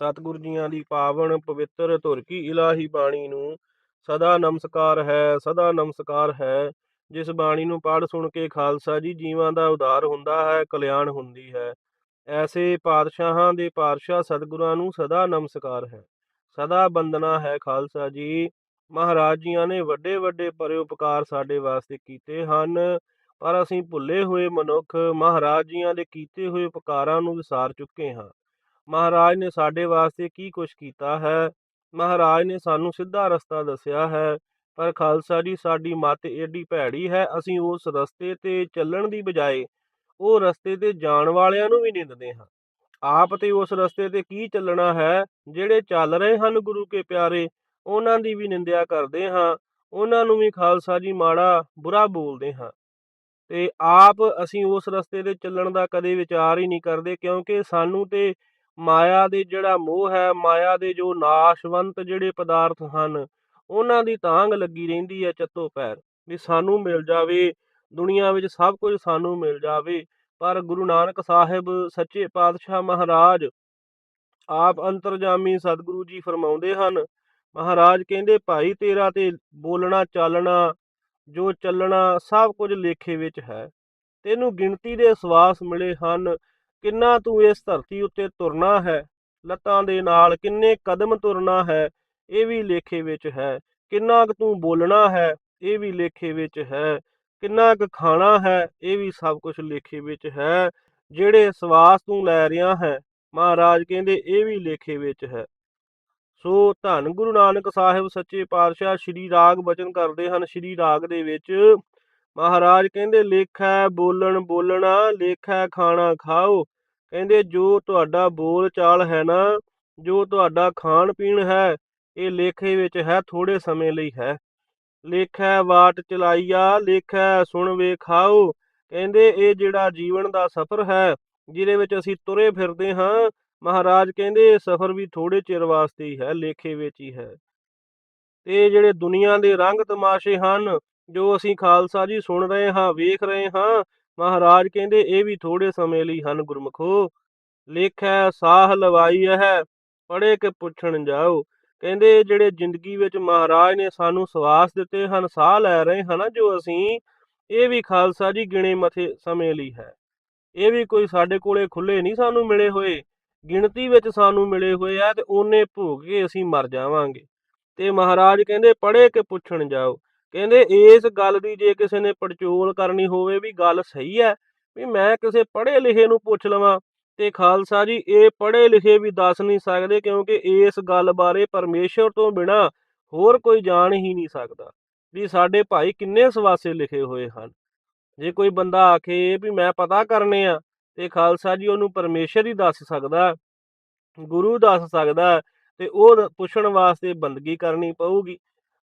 ਸਤਿਗੁਰੂ ਜੀਆਂ ਦੀ ਪਾਵਨ ਪਵਿੱਤਰ ਧੁਰ ਕੀ ਇਲਾਹੀ ਬਾਣੀ ਨੂੰ ਸਦਾ ਨਮਸਕਾਰ ਹੈ, ਸਦਾ ਨਮਸਕਾਰ ਹੈ। ਜਿਸ ਬਾਣੀ ਨੂੰ ਪੜ੍ਹ ਸੁਣ ਕੇ ਖਾਲਸਾ ਜੀ ਜੀਵਾਂ ਦਾ ਉਦਾਰ ਹੁੰਦਾ ਹੈ, ਕਲਿਆਣ ਹੁੰਦੀ ਹੈ। ਐਸੇ ਪਾਤਸ਼ਾਹਾਂ ਦੇ ਪਾਤਸ਼ਾਹ ਸਤਿਗੁਰਾਂ ਨੂੰ ਸਦਾ ਨਮਸਕਾਰ ਹੈ। ਸਦਾ ਬੰਦਨਾ ਹੈ ਖਾਲਸਾ ਜੀ। ਮਹਾਰਾਜ ਜੀਆਂ ਨੇ ਵੱਡੇ ਵੱਡੇ ਪਰਉਪਕਾਰ ਸਾਡੇ ਵਾਸਤੇ ਕੀਤੇ ਹਨ। ਪਰ ਅਸੀਂ ਭੁੱਲੇ ਹੋਏ ਮਨੁੱਖ ਮਹਾਰਾਜ ਜੀਆਂ ਦੇ ਕੀਤੇ ਹੋਏ ਉਪਕਾਰਾਂ ਨੂੰ ਵਿਸਾਰ ਚੁੱਕੇ ਹਾਂ। ਮਹਾਰਾਜ ਨੇ ਸਾਡੇ ਵਾਸਤੇ ਕੀ ਕੁਝ ਕੀਤਾ ਹੈ? ਮਹਾਰਾਜ ਨੇ ਸਾਨੂੰ ਸਿੱਧਾ ਰਸਤਾ ਦੱਸਿਆ ਹੈ, ਪਰ ਖਾਲਸਾ ਜੀ, ਸਾਡੀ ਮੱਤ ਏਡੀ ਭੈੜੀ ਹੈ, ਅਸੀਂ ਉਸ ਰਸਤੇ ਤੇ ਚੱਲਣ ਦੀ ਬਜਾਏ ਉਹ ਰਸਤੇ ਤੇ ਜਾਣ ਵਾਲਿਆਂ ਨੂੰ ਵੀ ਨਿੰਦਦੇ ਹਾਂ। ਆਪ ਤੇ ਉਸ ਰਸਤੇ ਤੇ ਕੀ ਚੱਲਣਾ ਹੈ? ਜਿਹੜੇ ਚੱਲ ਰਹੇ ਹਨ ਗੁਰੂ ਕੇ ਪਿਆਰੇ, ਉਹਨਾਂ ਦੀ ਵੀ ਨਿੰਦਿਆ ਕਰਦੇ ਹਾਂ, ਉਹਨਾਂ ਨੂੰ ਵੀ ਖਾਲਸਾ ਜੀ ਮਾੜਾ ਬੁਰਾ ਬੋਲਦੇ ਹਾਂ। ਤੇ ਆਪ ਅਸੀਂ ਉਸ ਰਸਤੇ ਤੇ ਚੱਲਣ ਦਾ ਕਦੇ ਵਿਚਾਰ ਹੀ ਨਹੀਂ ਕਰਦੇ, ਕਿਉਂਕਿ ਸਾਨੂੰ ਤੇ ਮਾਇਆ ਦੇ ਜਿਹੜਾ ਮੋਹ ਹੈ, ਮਾਇਆ ਦੇ ਜੋ ਨਾਸ਼ਵੰਤ ਜਿਹੜੇ ਪਦਾਰਥ ਹਨ, ਉਹਨਾਂ ਦੀ ਤਾਂਗ ਲੱਗੀ ਰਹਿੰਦੀ ਹੈ ਚੱਤੋ ਪੈਰ, ਵੀ ਸਾਨੂੰ ਮਿਲ ਜਾਵੇ, ਦੁਨੀਆ ਵਿੱਚ ਸਭ ਕੁਝ ਸਾਨੂੰ ਮਿਲ ਜਾਵੇ। ਪਰ ਗੁਰੂ ਨਾਨਕ ਸਾਹਿਬ ਸੱਚੇ ਪਾਤਸ਼ਾਹ ਮਹਾਰਾਜ ਆਪ ਅੰਤਰਜਾਮੀ ਸਤਿਗੁਰੂ ਜੀ ਫਰਮਾਉਂਦੇ ਹਨ, ਮਹਾਰਾਜ ਕਹਿੰਦੇ, ਭਾਈ ਤੇਰਾ ਤੇ ਬੋਲਣਾ, ਚਾਲਣਾ, ਜੋ ਚੱਲਣਾ ਸਭ ਕੁਝ ਲੇਖੇ ਵਿੱਚ ਹੈ। ਤੈਨੂੰ ਗਿਣਤੀ ਦੇ ਸਵਾਸ ਮਿਲੇ ਹਨ ਕਿੰਨਾ ਤੂੰ ਇਸ ਧਰਤੀ ਉੱਤੇ ਤੁਰਨਾ ਹੈ? ਲੱਤਾਂ ਦੇ ਨਾਲ ਕਿੰਨੇ ਕਦਮ ਤੁਰਨਾ ਹੈ? ਇਹ ਵੀ ਲੇਖੇ ਵਿੱਚ ਹੈ। ਕਿੰਨਾ ਕੁ ਤੂੰ ਬੋਲਣਾ ਹੈ? ਇਹ ਵੀ ਲੇਖੇ ਵਿੱਚ ਹੈ। ਕਿੰਨਾ ਕੁ ਖਾਣਾ ਹੈ? ਇਹ ਵੀ ਸਭ ਕੁਝ ਲੇਖੇ ਵਿੱਚ ਹੈ। ਜਿਹੜੇ ਸਵਾਸ ਤੂੰ ਲੈ ਰਿਹਾ ਹੈ, ਮਹਾਰਾਜ ਕਹਿੰਦੇ ਇਹ ਵੀ ਲੇਖੇ ਵਿੱਚ ਹੈ। ਸੋ ਧੰਨ ਗੁਰੂ ਨਾਨਕ ਸਾਹਿਬ, ਸੱਚੇ ਪਾਤਸ਼ਾਹ, ਸ਼੍ਰੀ ਰਾਗ ਬਚਨ ਕਰਦੇ ਹਨ। ਸ਼੍ਰੀ ਰਾਗ ਦੇ ਵਿੱਚ ਮਹਾਰਾਜ ਕਹਿੰਦੇ, ਲੇਖਾ ਬੋਲਣ ਬੋਲਣਾ, ਲੇਖਾ ਖਾਣਾ ਖਾਓ। ਕਹਿੰਦੇ, ਜੋ ਤੁਹਾਡਾ ਬੋਲ ਚਾਲ ਹੈ ਨਾ, ਜੋ ਤੁਹਾਡਾ ਖਾਣ ਪੀਣ ਹੈ, ਇਹ ਲੇਖੇ ਵਿੱਚ ਹੈ ਥੋੜੇ ਸਮੇਂ ਲਈ ਹੈ। ਲੇਖਾ ਵਾਟ ਚਲਾਈਆ, ਲੇਖਾ ਸੁਣ ਵੇਖਾਓ ਕਹਿੰਦੇ, ਇਹ ਜਿਹੜਾ ਜੀਵਨ ਦਾ ਸਫ਼ਰ ਹੈ, ਜਿਹਦੇ ਵਿੱਚ ਅਸੀਂ ਤੁਰੇ ਫਿਰਦੇ ਹਾਂ, ਮਹਾਰਾਜ ਕਹਿੰਦੇ, ਇਹ ਸਫ਼ਰ ਵੀ ਥੋੜੇ ਚਿਰ ਵਾਸਤੇ ਹੀ ਹੈ, ਲੇਖੇ ਵਿੱਚ ਹੀ ਹੈ। ਤੇ ਜਿਹੜੇ ਦੁਨੀਆ ਦੇ ਰੰਗ ਤਮਾਸ਼ੇ ਹਨ ਜੋ ਅਸੀਂ ਖਾਲਸਾ ਜੀ ਸੁਣ ਰਹੇ ਹਾਂ, ਵੇਖ ਰਹੇ ਹਾਂ, ਮਹਾਰਾਜ ਕਹਿੰਦੇ ਇਹ ਵੀ ਥੋੜੇ ਸਮੇਂ ਲਈ ਹਨ ਗੁਰਮਖੋ। ਲੇਖੈ ਸਾਹ ਲਵਾਈ ਹੈ ਪੜੇ ਕੇ ਪੁੱਛਣ ਜਾਓ। ਕਹਿੰਦੇ ਜਿਹੜੇ ਜ਼ਿੰਦਗੀ ਵਿੱਚ ਮਹਾਰਾਜ ਨੇ ਸਾਨੂੰ ਸਵਾਸ ਦਿੱਤੇ ਹਨ, ਸਾਹ ਲੈ ਰਹੇ ਹਨ, ਜੋ ਅਸੀਂ ਇਹ ਵੀ ਖਾਲਸਾ ਜੀ ਗਿਣੇ ਮਥੇ ਸਮੇਂ ਲਈ ਹੈ। ਇਹ ਵੀ ਕੋਈ ਸਾਡੇ ਕੋਲੇ ਖੁੱਲੇ ਨਹੀਂ ਸਾਨੂੰ ਮਿਲੇ ਹੋਏ। ਗਿਣਤੀ ਵਿੱਚ ਸਾਨੂੰ ਮਿਲੇ ਹੋਏ ਆ ਤੇ ਉਹਨੇ ਭੋਗ ਕੇ ਅਸੀਂ ਮਰ ਜਾਵਾਂਗੇ। ਤੇ ਮਹਾਰਾਜ ਕਹਿੰਦੇ ਪੜੇ ਕੇ ਪੁੱਛਣ ਜਾਓ। ਕਹਿੰਦੇ ਇਸ ਗੱਲ ਦੀ ਜੇ ਕਿਸੇ ਨੇ ਪੜਚੋਲ ਕਰਨੀ ਹੋਵੇ ਵੀ ਗੱਲ ਸਹੀ ਹੈ, ਵੀ ਮੈਂ ਕਿਸੇ ਪੜ੍ਹੇ ਲਿਖੇ ਨੂੰ ਪੁੱਛ ਲਵਾਂ, ਤੇ ਖਾਲਸਾ ਜੀ, ਇਹ ਪੜ੍ਹੇ ਲਿਖੇ ਵੀ ਦੱਸ ਨਹੀਂ ਸਕਦੇ ਕਿਉਂਕਿ ਇਸ ਗੱਲ ਬਾਰੇ ਪਰਮੇਸ਼ਰ ਤੋਂ ਬਿਨਾ ਹੋਰ ਕੋਈ ਜਾਣ ਹੀ ਨਹੀਂ ਸਕਦਾ ਵੀ ਸਾਡੇ ਭਾਈ ਕਿੰਨੇ ਸਵਾਸੇ ਲਿਖੇ ਹੋਏ ਹਨ। ਜੇ ਕੋਈ ਬੰਦਾ ਆਖੇ ਵੀ ਮੈਂ ਪਤਾ ਕਰਨੇ ਆ, ਤੇ ਖਾਲਸਾ ਜੀ ਉਹਨੂੰ ਪਰਮੇਸ਼ਰ ਹੀ ਦੱਸ ਸਕਦਾ, ਗੁਰੂ ਦੱਸ ਸਕਦਾ, ਤੇ ਉਹ ਪੁੱਛਣ ਵਾਸਤੇ ਬੰਦਗੀ ਕਰਨੀ ਪਊਗੀ।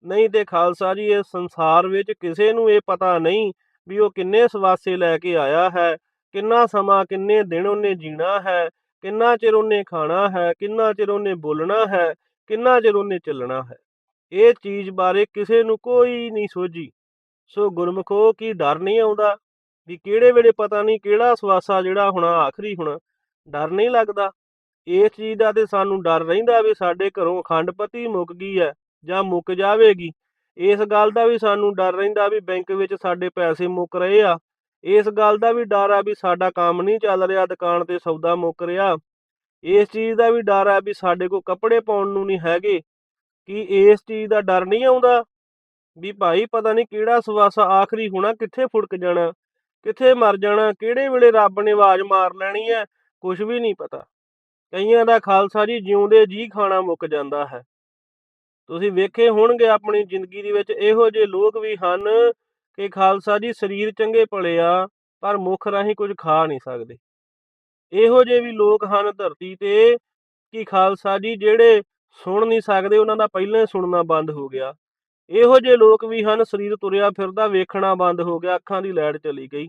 ਨਹੀਂ ਤੇ ਖਾਲਸਾ ਜੀ ਇਸ ਸੰਸਾਰ ਵਿੱਚ ਕਿਸੇ ਨੂੰ ਇਹ ਪਤਾ ਨਹੀਂ ਵੀ ਉਹ ਕਿੰਨੇ ਸਵਾਸੇ ਲੈ ਕੇ ਆਇਆ ਹੈ, ਕਿੰਨਾ ਸਮਾਂ, ਕਿੰਨੇ ਦਿਨ ਉਹਨੇ ਜੀਣਾ ਹੈ, ਕਿੰਨਾ ਚਿਰ ਉਹਨੇ ਖਾਣਾ ਹੈ, ਕਿੰਨਾ ਚਿਰ ਉਹਨੇ ਬੋਲਣਾ ਹੈ, ਕਿੰਨਾ ਚਿਰ ਉਹਨੇ ਚੱਲਣਾ ਹੈ। ਇਹ ਚੀਜ਼ ਬਾਰੇ ਕਿਸੇ ਨੂੰ ਕੋਈ ਨਹੀਂ ਸੋਝੀ। ਸੋ ਗੁਰਮਖੋ, ਕੀ ਡਰ ਨਹੀਂ ਆਉਂਦਾ? ਵੀ ਕਿਹੜੇ ਵੇਲੇ ਪਤਾ ਨਹੀਂ ਕਿਹੜਾ ਸਵਾਸਾ ਜਿਹੜਾ ਹੋਣਾ ਆਖਰੀ ਹੋਣਾ ਡਰ ਨਹੀਂ ਲੱਗਦਾ? ਇਸ ਚੀਜ਼ ਦਾ ਤੇ ਸਾਨੂੰ ਡਰ ਰਹਿੰਦਾ ਵੀ ਸਾਡੇ ਘਰੋਂ ਅਖੰਡਪਤੀ ਮੁੱਕ ਗਈ ਹੈ। ਜਾਂ ਮੁੱਕ ਜਾਵੇਗੀ। ਇਸ ਗੱਲ ਦਾ ਵੀ ਸਾਨੂੰ ਡਰ ਰਹਿੰਦਾ ਵੀ ਬੈਂਕ ਵਿੱਚ ਸਾਡੇ ਪੈਸੇ ਮੁੱਕ ਰਹੇ ਆ। ਇਸ ਗੱਲ ਦਾ ਵੀ ਡਰ ਆ ਵੀ ਸਾਡਾ ਕੰਮ ਨਹੀਂ ਚੱਲ ਰਿਹਾ, ਦੁਕਾਨ ਤੇ ਸੌਦਾ ਮੁੱਕ ਰਿਹਾ। ਇਸ ਚੀਜ਼ ਦਾ ਵੀ ਡਰ ਆ ਵੀ ਸਾਡੇ ਕੋਲ ਕੱਪੜੇ ਪਾਉਣ ਨੂੰ ਨਹੀਂ ਹੈਗੇ। ਕੀ ਇਸ ਚੀਜ਼ ਦਾ ਡਰ ਨਹੀਂ ਆਉਂਦਾ? ਵੀ ਭਾਈ ਪਤਾ ਨਹੀਂ ਕਿਹੜਾ ਸਵਾਸਾ ਆਖਰੀ ਹੋਣਾ, ਕਿੱਥੇ ਫੁੜਕ ਜਾਣਾ, ਕਿੱਥੇ ਮਰ ਜਾਣਾ, ਕਿਹੜੇ ਵੇਲੇ ਰੱਬ ਨੇ ਆਵਾਜ਼ ਮਾਰ ਲੈਣੀ ਹੈ ਕੁਝ ਵੀ ਨਹੀਂ ਪਤਾ। ਕਈਆਂ ਦਾ ਖਾਲਸਾ ਜੀ ਜਿਉਂਦੇ ਜੀ ਖਾਣਾ ਮੁੱਕ ਜਾਂਦਾ ਹੈ। ਤੁਸੀਂ ਵੇਖੇ ਹੋਣਗੇ ਆਪਣੀ ਜ਼ਿੰਦਗੀ ਦੇ ਵਿੱਚ ਇਹੋ ਜਿਹੇ ਲੋਕ ਵੀ ਹਨ ਕਿ ਖਾਲਸਾ ਜੀ ਸਰੀਰ ਚੰਗੇ ਭਲੇ ਆ, ਪਰ ਮੁਖ ਰਾਹੀਂ ਕੁਝ ਖਾ ਨਹੀਂ ਸਕਦੇ। ਇਹੋ ਜਿਹੇ ਵੀ ਲੋਕ ਹਨ ਧਰਤੀ ਤੇ ਕਿ ਖਾਲਸਾ ਜੀ ਜਿਹੜੇ ਸੁਣ ਨਹੀਂ ਸਕਦੇ, ਉਹਨਾਂ ਦਾ ਪਹਿਲਾਂ ਹੀ ਸੁਣਨਾ ਬੰਦ ਹੋ ਗਿਆ। ਇਹੋ ਜਿਹੇ ਲੋਕ ਵੀ ਹਨ, ਸਰੀਰ ਤੁਰਿਆ ਫਿਰਦਾ ਵੇਖਣਾ ਬੰਦ ਹੋ ਗਿਆ, ਅੱਖਾਂ ਦੀ ਲੈੜ ਚਲੀ ਗਈ।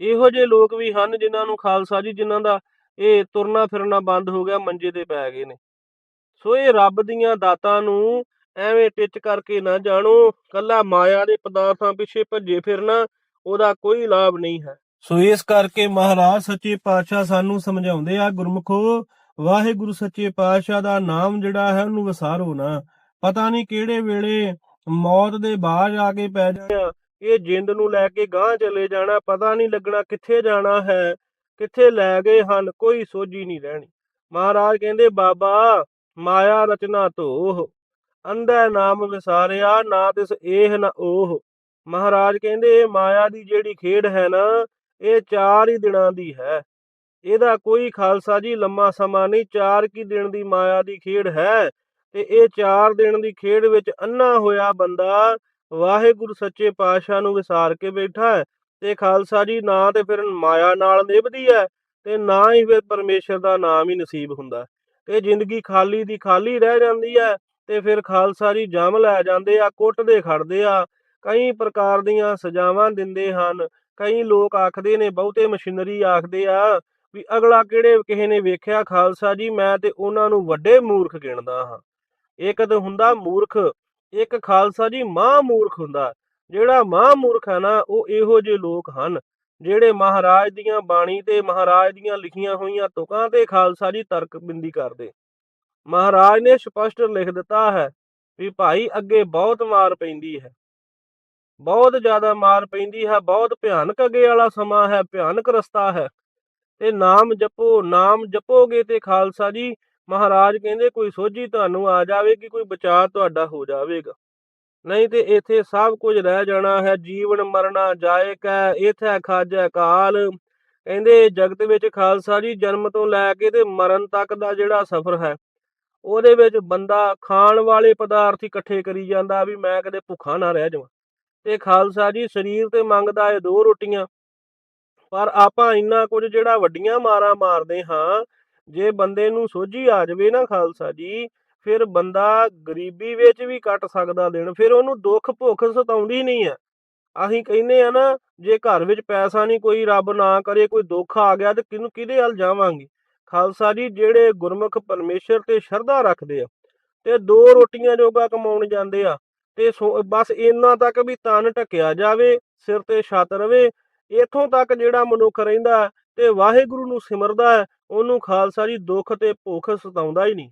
ਇਹੋ ਜਿਹੇ ਲੋਕ ਵੀ ਹਨ ਜਿਨ੍ਹਾਂ ਨੂੰ ਖਾਲਸਾ ਜੀ ਜਿਨ੍ਹਾਂ ਦਾ ਇਹ ਤੁਰਨਾ ਫਿਰਨਾ ਬੰਦ ਹੋ ਗਿਆ, ਮੰਜੇ ਤੇ ਪੈ ਗਏ ਨੇ। ਸੋ ਇਹ ਰੱਬ ਦੀਆਂ ਦਾਤਾਂ ਨੂੰ ਐਵੇਂ ਟਿੱਚ ਕਰਕੇ ਨਾ ਜਾਣੋ, ਕੱਲਾ ਮਾਇਆ ਦੇ ਪਦਾਰਥਾਂ ਪਿੱਛੇ ਭੱਜੇ ਫਿਰਨਾ, ਉਹਦਾ ਕੋਈ ਲਾਭ ਨਹੀਂ ਹੈ। ਸੋ ਇਸ ਕਰਕੇ ਮਹਾਰਾਜ ਸੱਚੇ ਪਾਤਸ਼ਾਹ ਸਾਨੂੰ ਸਮਝਾਉਂਦੇ ਆ, ਗੁਰਮਖੋ, ਵਾਹਿਗੁਰੂ ਸੱਚੇ ਪਾਤਸ਼ਾਹ ਦਾ ਨਾਮ ਜਿਹੜਾ ਹੈ ਉਹਨੂੰ ਵਿਸਾਰੋ ਨਾ। ਪਤਾ ਨਹੀਂ ਕਿਹੜੇ ਵੇਲੇ ਮੌਤ ਦੇ ਬਾਝ ਆ ਕੇ ਪੈ ਜਾਣਾ ਇਹ ਜਿੰਦ ਨੂੰ ਲੈ ਕੇ ਗਾਂਹ ਚਲੇ ਜਾਣਾ, ਪਤਾ ਨਹੀਂ ਲੱਗਣਾ ਕਿੱਥੇ ਜਾਣਾ ਹੈ, ਕਿੱਥੇ ਲੈ ਗਏ ਹਨ, ਕੋਈ ਸੋਝੀ ਨਹੀਂ ਰਹਿਣੀ। ਮਹਾਰਾਜ ਕਹਿੰਦੇ, ਬਾਬਾ ਮਾਇਆ ਰਚਨਾ ਧੋਹ, ਅੰਧੈ ਨਾਮ ਵਿਸਾਰਿਆ, ਨਾ ਤਿਸ ਇਹ ਨਾ ਉਹ ਮਹਾਰਾਜ ਕਹਿੰਦੇ ਇਹ ਮਾਇਆ ਦੀ ਜਿਹੜੀ ਖੇਡ ਹੈ ਨਾ, ਇਹ ਚਾਰ ਹੀ ਦਿਨਾਂ ਦੀ ਹੈ। ਇਹਦਾ ਕੋਈ ਖਾਲਸਾ ਜੀ ਲੰਮਾ ਸਮਾਂ ਨਹੀਂ, ਚਾਰ ਕੀ ਦਿਨ ਦੀ ਮਾਇਆ ਦੀ ਖੇਡ ਹੈ? ਤੇ ਇਹ ਚਾਰ ਦਿਨ ਦੀ ਖੇਡ ਵਿੱਚ ਅੰਨਾ ਹੋਇਆ ਬੰਦਾ ਵਾਹਿਗੁਰੂ ਸੱਚੇ ਪਾਤਸ਼ਾਹ ਨੂੰ ਵਿਸਾਰ ਕੇ ਬੈਠਾ ਹੈ। ਤੇ ਖਾਲਸਾ ਜੀ ਨਾ ਤੇ ਫਿਰ ਮਾਇਆ ਨਾਲ ਨਿਭਦੀ ਹੈ, ਤੇ ਨਾ ਹੀ ਫਿਰ ਪਰਮੇਸ਼ਰ ਦਾ ਨਾਮ ਹੀ ਨਸੀਬ ਹੁੰਦਾ। ਤੇ ਜ਼ਿੰਦਗੀ ਖਾਲੀ ਦੀ ਖਾਲੀ ਰਹਿ ਜਾਂਦੀ ਹੈ ਤੇ ਫਿਰ ਖਾਲਸਾ ਜੀ ਜਮ ਲੈ ਜਾਂਦੇ ਆ ਕੁੱਟਦੇ ਖੜਦੇ ਆ। ਕਈ ਪ੍ਰਕਾਰ ਦੀਆਂ ਸਜ਼ਾਵਾਂ ਦਿੰਦੇ ਹਨ। ਕਈ ਲੋਕ ਆਖਦੇ ਨੇ, ਬਹੁਤੇ ਮਸ਼ੀਨਰੀ ਆਖਦੇ ਆ ਵੀ ਅਗਲਾ ਕਿਹੜੇ ਕਿਸੇ ਨੇ ਵੇਖਿਆ? ਖਾਲਸਾ ਜੀ, ਮੈਂ ਤੇ ਉਹਨਾਂ ਨੂੰ ਵੱਡੇ ਮੂਰਖ ਗਿਣਦਾ ਹਾਂ। ਇੱਕ ਤਾਂ ਹੁੰਦਾ ਮੂਰਖ, ਇੱਕ ਖਾਲਸਾ ਜੀ ਮਹਾ ਮੂਰਖ ਹੁੰਦਾ। ਜਿਹੜਾ ਮਹਾ ਮੂਰਖ ਹੈ ਨਾ, ਉਹ ਇਹੋ ਜਿਹੇ ਲੋਕ ਹਨ। ਜਿਹੜੇ ਮਹਾਰਾਜ ਦੀਆਂ ਬਾਣੀ ਤੇ ਮਹਾਰਾਜ ਦੀਆਂ ਲਿਖੀਆਂ ਹੋਈਆਂ ਤੁਕਾਂ ਤੇ ਖਾਲਸਾ ਜੀ ਤਰਕ ਬਿੰਦੀ ਕਰਦੇ। ਮਹਾਰਾਜ ਨੇ ਸਪਸ਼ਟ ਲਿਖ ਦਿੱਤਾ ਹੈ ਵੀ ਭਾਈ ਅੱਗੇ ਬਹੁਤ ਮਾਰ ਪੈਂਦੀ ਹੈ। ਬਹੁਤ ਜ਼ਿਆਦਾ ਮਾਰ ਪੈਂਦੀ ਹੈ, ਬਹੁਤ ਭਿਆਨਕ ਅੱਗੇ ਵਾਲਾ ਸਮਾਂ ਹੈ, ਭਿਆਨਕ ਰਸਤਾ ਹੈ। ਤੇ ਨਾਮ ਜਪੋ, ਨਾਮ ਜਪੋਗੇ ਤੇ ਖਾਲਸਾ ਜੀ ਮਹਾਰਾਜ ਕਹਿੰਦੇ ਕੋਈ ਸੋਝੀ ਤੁਹਾਨੂੰ ਆ ਜਾਵੇਗੀ, ਕੋਈ ਬਚਾਅ ਤੁਹਾਡਾ ਹੋ ਜਾਵੇਗਾ। ਨਹੀਂ ਤੇ ਇੱਥੇ ਸਭ ਕੁਝ ਰਹਿ ਜਾਣਾ ਹੈ, ਜੀਵਨ ਮਰਨਾ ਜਾਏ ਕੈ, ਇਥੇ ਖਾਜੈ ਕਾਲ। ਕਹਿੰਦੇ ਜਗਤ ਵਿੱਚ ਖਾਲਸਾ ਜੀ ਜਨਮ ਤੋਂ ਲੈ ਕੇ ਤੇ ਮਰਨ ਤੱਕ ਦਾ ਜਿਹੜਾ ਸਫ਼ਰ ਹੈ, ਉਹਦੇ ਵਿੱਚ ਬੰਦਾ ਖਾਣ ਵਾਲੇ ਪਦਾਰਥ ਇਕੱਠੇ ਕਰੀ ਜਾਂਦਾ ਵੀ ਮੈਂ ਕਦੇ ਭੁੱਖਾ ਨਾ ਰਹਿ ਜਾਵਾਂ। ਤੇ ਖਾਲਸਾ ਜੀ ਸਰੀਰ ਤੇ ਮੰਗਦਾ ਏ ਦੋ ਰੋਟੀਆਂ, ਪਰ ਆਪਾਂ ਇੰਨਾ ਕੁਝ ਜਿਹੜਾ ਵੱਡੀਆਂ ਮਾਰਾਂ ਮਾਰਦੇ ਹਾਂ, ਜੇ ਬੰਦੇ ਨੂੰ ਸੋਝੀ ਆ ਜਾਵੇ ਨਾ ਖਾਲਸਾ ਜੀ ਫਿਰ ਬੰਦਾ ਗਰੀਬੀ ਵਿੱਚ ਵੀ ਕੱਟ ਸਕਦਾ ਦਿਨ, ਫਿਰ ਉਹਨੂੰ ਦੁੱਖ ਭੁੱਖ ਸਤਾਉਂਦੀ ਨਹੀਂ ਆ ਅਸੀਂ ਕਹਿੰਦੇ ਆ ਨਾ, ਜੇ ਘਰ ਵਿੱਚ ਪੈਸਾ ਨਹੀਂ, ਕੋਈ ਰੱਬ ਨਾ ਕਰੇ, ਕੋਈ ਦੁੱਖ ਆ ਗਿਆ ਤੇ ਕਿਹਨੂੰ, ਕਿਹਦੇ ਹੱਲ ਜਾਵਾਂਗੇ? ਖਾਲਸਾ ਜੀ, ਜਿਹੜੇ ਗੁਰਮੁਖ ਪਰਮੇਸ਼ਰ ਤੇ ਸ਼ਰਧਾ ਰੱਖਦੇ ਆ ਤੇ ਦੋ ਰੋਟੀਆਂ ਜੋਗਾ ਕਮਾਉਣ ਜਾਂਦੇ ਆ ਤੇ ਸੋ- ਬਸ ਇੰਨਾ ਤੱਕ ਵੀ ਤਨ ਢੱਕਿਆ ਜਾਵੇ, ਸਿਰ ਤੇ ਛੱਤ ਰਵੇ, ਇਥੋਂ ਤੱਕ ਜਿਹੜਾ ਮਨੁੱਖ ਰਹਿੰਦਾ ਤੇ ਵਾਹਿਗੁਰੂ ਨੂੰ ਸਿਮਰਦਾ ਹੈ, ਉਹਨੂੰ ਖਾਲਸਾ ਜੀ ਦੁੱਖ ਤੇ ਭੁੱਖ ਸਤਾਉਂਦਾ ਹੀ ਨਹੀਂ।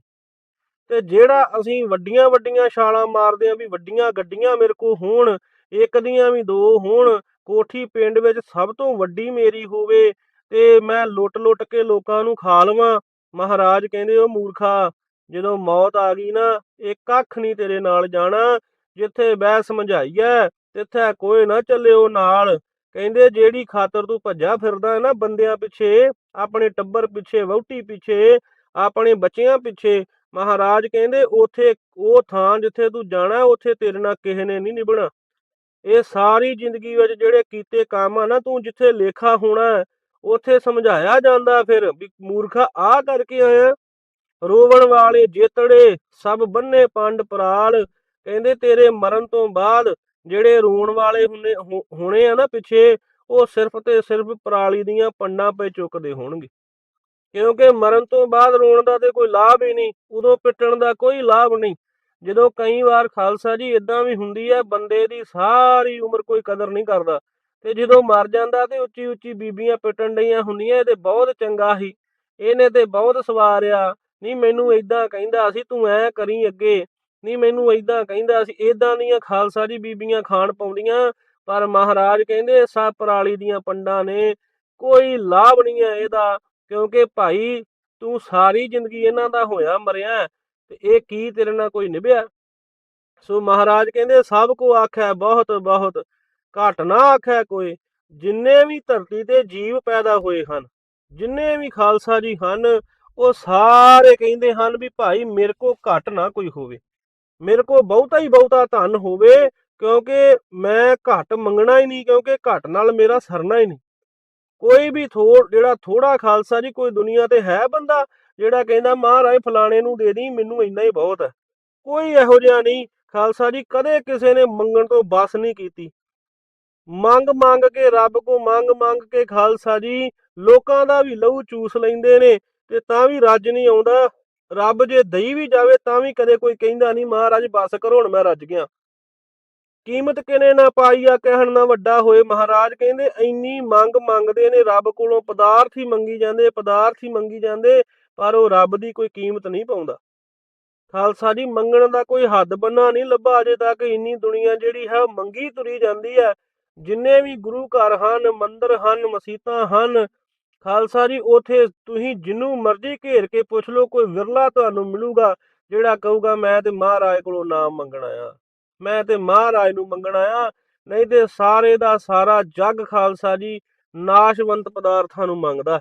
ਤੇ ਜਿਹੜਾ ਅਸੀਂ ਵੱਡੀਆਂ ਵੱਡੀਆਂ ਛਾਲਾਂ ਮਾਰਦੇ ਆ ਵੀ ਵੱਡੀਆਂ ਗੱਡੀਆਂ ਮੇਰੇ ਕੋਲ ਹੋਣ, ਇੱਕ ਦੀਆਂ ਵੀ ਦੋ ਹੋਣ, ਕੋਠੀ ਪਿੰਡ ਵਿੱਚ ਸਭ ਤੋਂ ਵੱਡੀ ਮੇਰੀ ਹੋਵੇ ਤੇ ਮੈਂ ਲੁੱਟ-ਲੁੱਟ ਕੇ ਲੋਕਾਂ ਨੂੰ ਖਾ ਲਵਾਂ। ਮਹਾਰਾਜ ਕਹਿੰਦੇ ਉਹ ਮੂਰਖਾ, ਜਦੋਂ ਮੌਤ ਆ ਗਈ ਨਾ ਇਹ ਕੱਖ ਨਹੀਂ ਤੇਰੇ ਨਾਲ ਜਾਣਾ। ਜਿੱਥੇ ਬਹਿ ਸਮਝਾਈ ਐ, ਤਿੱਥੇ ਕੋਈ ਨਾ ਚੱਲਿਓ ਨਾਲ। ਕਹਿੰਦੇ, ਜਿਹੜੀ ਖਾਤਰ ਤੂੰ ਭੱਜਾ ਫਿਰਦਾ ਹੈ ਨਾ ਬੰਦਿਆਂ ਪਿੱਛੇ, ਆਪਣੇ ਟੱਬਰ ਪਿੱਛੇ, ਵਹੁਟੀ ਪਿੱਛੇ, ਆਪਣੇ ਬੱਚਿਆਂ ਪਿੱਛੇ ਮਹਾਰਾਜ ਕਹਿੰਦੇ ਉਥੇ ਉਹ ਥਾਂ ਜਿੱਥੇ ਤੂੰ ਜਾਣਾ ਉੱਥੇ ਤੇਰੇ ਨਾਲ ਕਿਸੇ ਨੇ ਨਹੀਂ ਨਿਭਣਾ। ਇਹ ਸਾਰੀ ਜ਼ਿੰਦਗੀ ਵਿੱਚ ਜਿਹੜੇ ਕੀਤੇ ਕੰਮ ਆ ਨਾ ਤੂੰ ਜਿੱਥੇ ਲੇਖਾ ਹੋਣਾ ਹੈ, ਉੱਥੇ ਸਮਝਾਇਆ ਜਾਂਦਾ ਫਿਰ ਵੀ ਮੂਰਖਾ ਆ ਕਰਕੇ ਆਇਆ। ਰੋਵਣ ਵਾਲੇ ਜੇਤੜੇ ਸਭ ਬੰਨੇ ਪੰਡ ਪਰਾਲ ਕਹਿੰਦੇ ਤੇਰੇ ਮਰਨ ਤੋਂ ਬਾਅਦ ਜਿਹੜੇ ਰੋਣ ਵਾਲੇ ਹੁੰਨੇ ਹੋਣੇ ਆ ਨਾ ਪਿੱਛੇ ਉਹ ਸਿਰਫ ਤੇ ਸਿਰਫ ਪਰਾਲੀ ਦੀਆਂ ਪੰਡਾਂ ਪੇ ਚੁੱਕਦੇ ਹੋਣਗੇ। ਕਿਉਂਕਿ ਮਰਨ ਤੋਂ ਬਾਅਦ ਰੋਣ ਦਾ ਤੇ ਕੋਈ ਲਾਭ ਹੀ ਨਹੀਂ, ਉਦੋਂ ਪਿੱਟਣ ਦਾ ਕੋਈ ਲਾਭ ਨਹੀਂ। ਜਦੋਂ ਕਈ ਵਾਰ ਖਾਲਸਾ ਜੀ ਇਦਾਂ ਵੀ ਹੁੰਦੀ ਹੈ, ਬੰਦੇ ਦੀ ਸਾਰੀ ਉਮਰ ਕੋਈ ਕਦਰ ਨਹੀਂ ਕਰਦਾ। ਤੇ ਜਦੋਂ ਮਰ ਜਾਂਦਾ ਤੇ ਉੱਚੀ ਉੱਚੀ ਬੀਬੀਆਂ ਪਿੱਟਣ ਡਈਆਂ ਹੁੰਦੀਆਂ, ਇਹ ਬਹੁਤ ਚੰਗਾ ਸੀ। ਇਹਨੇ ਤੇ ਬਹੁਤ ਸਵਾਰਿਆ। ਨਹੀਂ, ਮੈਨੂੰ ਇਦਾਂ ਕਹਿੰਦਾ ਸੀ, ਤੂੰ ਐ ਕਰੀ ਅੱਗੇ। ਨਹੀਂ, ਮੈਨੂੰ ਇਦਾਂ ਕਹਿੰਦਾ ਸੀ। ਇਦਾਂ ਦੀਆਂ ਖਾਲਸਾ ਜੀ ਬੀਬੀਆਂ ਖਾਣ ਪਾਉਂਦੀਆਂ, ਪਰ ਮਹਾਰਾਜ ਕਹਿੰਦੇ ਸਭ ਪਰਾਲੀ ਦੀਆਂ ਪੰਡਾਂ ਨੇ, ਕੋਈ ਲਾਭ ਨਹੀਂ ਹੈ ਇਹਦਾ। ਕਿਉਂਕਿ ਭਾਈ ਤੂੰ ਸਾਰੀ ਜ਼ਿੰਦਗੀ ਇਹਨਾਂ ਦਾ ਹੋਇਆ ਮਰਿਆ ਤੇ ਇਹ ਕੀ ਤੇਰੇ ਨਾਲ ਕੋਈ ਨਿਭਿਆ? ਸੋ ਮਹਾਰਾਜ ਕਹਿੰਦੇ, ਸਭ ਕੋ ਆਖੈ ਬਹੁਤ ਬਹੁਤ, ਘਟ ਨਾ ਆਖੈ ਕੋਈ, ਜਿੰਨੇ ਵੀ ਧਰਤੀ ਤੇ ਜੀਵ ਪੈਦਾ ਹੋਏ ਹਨ, ਜਿੰਨੇ ਵੀ ਖਾਲਸਾ ਜੀ ਹਨ, ਉਹ ਸਾਰੇ ਕਹਿੰਦੇ ਹਨ ਵੀ ਭਾਈ ਮੇਰੇ ਕੋ ਘਟ ਨਾ ਕੋਈ ਹੋਵੇ। ਮੇਰੇ ਕੋ ਬਹੁਤਾ ਹੀ ਬਹੁਤਾ ਧਨ ਹੋਵੇ ਕਿਉਂਕਿ ਮੈਂ ਘਟ ਮੰਗਣਾ ਹੀ ਨਹੀਂ, ਕਿਉਂਕਿ ਘਟ ਨਾਲ ਮੇਰਾ ਸਰਨਾ ਹੀ ਨਹੀਂ। ਕੋਈ ਵੀ ਥੋੜ, ਜਿਹੜਾ ਥੋੜਾ ਖਾਲਸਾ ਜੀ, ਕੋਈ ਦੁਨੀਆ ਤੇ ਹੈ ਬੰਦਾ, ਜਿਹੜਾ ਕਹਿੰਦਾ, ਮਹਾਰਾਜ ਫਲਾਣੇ ਨੂੰ ਦੇ ਦੀ ਮੈਨੂੰ ਇੰਨਾ ਹੀ ਬਹੁਤ ਹੈ। ਕੋਈ ਇਹੋ ਜਿਹਾ ਨਹੀਂ। ਖਾਲਸਾ ਜੀ, ਕਦੇ ਕਿਸੇ ਨੇ ਮੰਗਣ ਤੋਂ ਬਸ ਨਹੀਂ ਕੀਤੀ। ਮੰਗ ਮੰਗ ਕੇ ਰੱਬ ਕੋ ਮੰਗ ਮੰਗ ਕੇ ਖਾਲਸਾ ਜੀ, ਲੋਕਾਂ ਦਾ ਵੀ ਲਹੂ ਚੂਸ ਲੈਂਦੇ ਨੇ ਤੇ ਤਾਂ ਵੀ ਰੱਜ ਨਹੀਂ ਆਉਂਦਾ। ਰੱਬ ਜੇ ਦਈ ਵੀ ਜਾਵੇ, ਤਾਂ ਵੀ ਕਦੇ ਕੋਈ ਕਹਿੰਦਾ ਨਹੀਂ, ਮਹਾਰਾਜ ਬਸ ਕਰੋ, ਹੁਣ ਮੈਂ ਰੱਜ ਗਿਆ। ਕੀਮਤ ਕਿਨੇ ਨਾ ਪਾਈ ਆ? ਕਹਿਣ ਨਾ ਵੱਡਾ ਹੋਏ ਮਹਾਰਾਜ ਕਹਿੰਦੇ, ਇੰਨੀ ਮੰਗ ਮੰਗਦੇ ਨੇ, ਰੱਬ ਕੋਲੋਂ ਪਦਾਰਥ ਹੀ ਮੰਗੀ ਜਾਂਦੇ, ਪਦਾਰਥ ਹੀ ਮੰਗੀ ਜਾਂਦੇ, ਪਰ ਉਹ ਰੱਬ ਦੀ ਕੋਈ ਕੀਮਤ ਨਹੀਂ ਪਾਉਂਦਾ। ਖਾਲਸਾ ਜੀ, ਮੰਗਣ ਦਾ ਕੋਈ ਹੱਦ ਬੰਨਾ ਨਹੀਂ ਲੱਭਾ ਅਜੇ ਤੱਕ। ਇੰਨੀ ਦੁਨੀਆ ਜਿਹੜੀ ਹੈ, ਉਹ ਮੰਗੀ ਤੁਰੀ ਜਾਂਦੀ ਹੈ। ਜਿੰਨੇ ਵੀ ਗੁਰੂ ਘਰ ਹਨ, ਮੰਦਰ ਹਨ, ਮਸੀਤਾਂ ਹਨ, ਖਾਲਸਾ ਜੀ, ਉਥੇ ਤੁਸੀਂ ਜਿੰਨੂੰ ਮਰਜ਼ੀ ਘੇਰ ਕੇ ਪੁੱਛ ਲਓ, ਕੋਈ ਵਿਰਲਾ ਤੁਹਾਨੂੰ ਮਿਲੂਗਾ, ਜਿਹੜਾ ਕਹੂਗਾ, ਮੈਂ ਤੇ ਮਹਾਰਾਜ ਕੋਲੋਂ ਨਾਮ ਮੰਗਣਾ ਆ ਮੈਂ ਤੇ ਮਹਾਰਾਜ ਨੂੰ ਮੰਗਣਾ ਆ ਨਹੀਂ ਤੇ ਸਾਰੇ ਦਾ ਸਾਰਾ ਜੱਗ ਖਾਲਸਾ ਜੀ ਨਾਸ਼ਵੰਤ ਪਦਾਰਥਾਂ ਨੂੰ ਮੰਗਦਾ।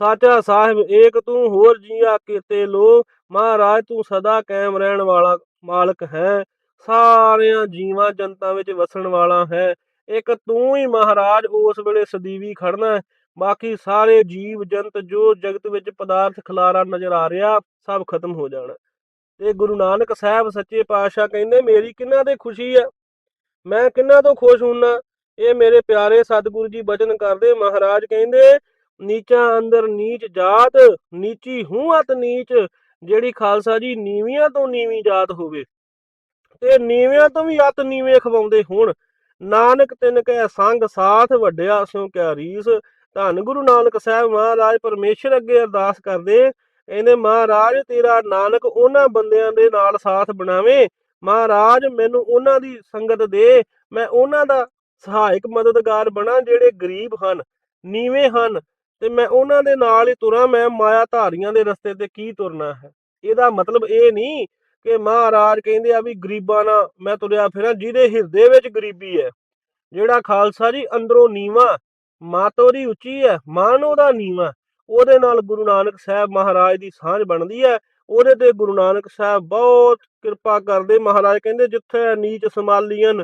ਸਾਚਾ ਸਾਹਿਬ, ਏਕ ਤੂੰ, ਹੋਰ ਜੀਆ ਕੀਤੇ ਲੋ ਮਹਾਰਾਜ ਤੂੰ ਸਦਾ ਕਾਇਮ ਰਹਿਣ ਵਾਲਾ ਮਾਲਕ ਹੈ, ਸਾਰਿਆਂ ਜੀਵਾਂ ਜਨਤਾ ਵਿੱਚ ਵਸਣ ਵਾਲਾ ਹੈ। ਇੱਕ ਤੂੰ ਹੀ ਮਹਾਰਾਜ, ਉਸ ਵੇਲੇ ਸਦੀਵੀ ਖੜਨਾ ਹੈ। ਬਾਕੀ ਸਾਰੇ ਜੀਵ ਜੰਤ ਜੋ ਜਗਤ ਵਿੱਚ ਪਦਾਰਥ ਖਲਾਰਾ ਨਜ਼ਰ ਆ ਰਿਹਾ, ਸਭ ਖਤਮ ਹੋ ਜਾਣਾ। ਤੇ ਗੁਰੂ ਨਾਨਕ ਸਾਹਿਬ ਸੱਚੇ ਪਾਤਸ਼ਾਹ ਕਹਿੰਦੇ, ਮੇਰੀ ਕਿੰਨਾ ਤੇ ਖੁਸ਼ੀ ਹੈ? ਮੈਂ ਕਿੰਨਾ ਤੋਂ ਖੁਸ਼ ਹੁੰਨਾ? ਇਹ ਮੇਰੇ ਪਿਆਰੇ ਸਤਿਗੁਰੂ ਜੀ ਬਚਨ ਕਰਦੇ। ਮਹਾਰਾਜ ਕਹਿੰਦੇ, ਨੀਚਾ ਅੰਦਰ ਨੀਚ ਜਾਤ, ਨੀਚੀ ਹੂੰ ਅਤ ਨੀਚ, ਜਿਹੜੀ ਖਾਲਸਾ ਜੀ ਨੀਵੀਆਂ ਤੋਂ ਨੀਵੀਂ ਜਾਤ ਹੋਵੇ ਤੇ ਨੀਵਿਆਂ ਤੋਂ ਵੀ ਅਤ ਨੀਵੇਂ ਖਵਾਉਂਦੇ ਹੋਣ। ਨਾਨਕ ਤਿੰਨ ਕੈ ਸੰਗ, ਸਾਥ ਵੱਡਿਆ ਸਿਉ ਕਿਆ ਰੀਸ। ਧੰਨ ਗੁਰੂ ਨਾਨਕ ਸਾਹਿਬ ਮਹਾਰਾਜ, ਪਰਮੇਸ਼ਰ ਅੱਗੇ ਅਰਦਾਸ ਕਰਦੇ। ਕਹਿੰਦੇ, ਮਹਾਰਾਜ, ਤੇਰਾ ਨਾਨਕ ਉਹਨਾਂ ਬੰਦਿਆਂ ਦੇ ਨਾਲ ਸਾਥ ਬਣਾਵੇ। ਮਹਾਰਾਜ, ਮੈਨੂੰ ਉਹਨਾਂ ਦੀ ਸੰਗਤ ਦੇ। ਮੈਂ ਉਹਨਾਂ ਦਾ ਸਹਾਇਕ ਮਦਦਗਾਰ ਬਣਾ ਜਿਹੜੇ ਗਰੀਬ ਹਨ, ਨੀਵੇਂ ਹਨ। ਤੇ ਮੈਂ ਉਹਨਾਂ ਦੇ ਨਾਲ ਹੀ ਤੁਰਾਂ। ਮੈਂ ਮਾਇਆ ਧਾਰੀਆਂ ਦੇ ਰਸਤੇ ਤੇ ਕੀ ਤੁਰਨਾ ਹੈ? ਇਹਦਾ ਮਤਲਬ ਇਹ ਨਹੀਂ ਕਿ ਮਹਾਰਾਜ ਕਹਿੰਦੇ ਆ ਵੀ ਗਰੀਬਾਂ ਨਾਲ ਮੈਂ ਤੁਰਿਆ ਫਿਰਾਂ, ਜਿਹਦੇ ਹਿਰਦੇ ਵਿੱਚ ਗਰੀਬੀ ਹੈ। ਜਿਹੜਾ ਖਾਲਸਾ ਜੀ ਅੰਦਰੋਂ ਨੀਵਾ ਮਾਤੋ ਦੀ ਉੱਚੀ ਹੈ ਮਨ ਉਹਦਾ ਨੀਵਾ। ਉਹਦੇ ਨਾਲ ਗੁਰੂ ਨਾਨਕ ਸਾਹਿਬ ਮਹਾਰਾਜ ਦੀ ਸਾਂਝ ਬਣਦੀ ਹੈ। ਉਹਦੇ ਤੇ ਗੁਰੂ ਨਾਨਕ ਸਾਹਿਬ ਬਹੁਤ ਕਿਰਪਾ ਕਰਦੇ। ਮਹਾਰਾਜ ਕਹਿੰਦੇ, ਜਿੱਥੇ ਨੀਚ ਸਮਾਲੀਆਂ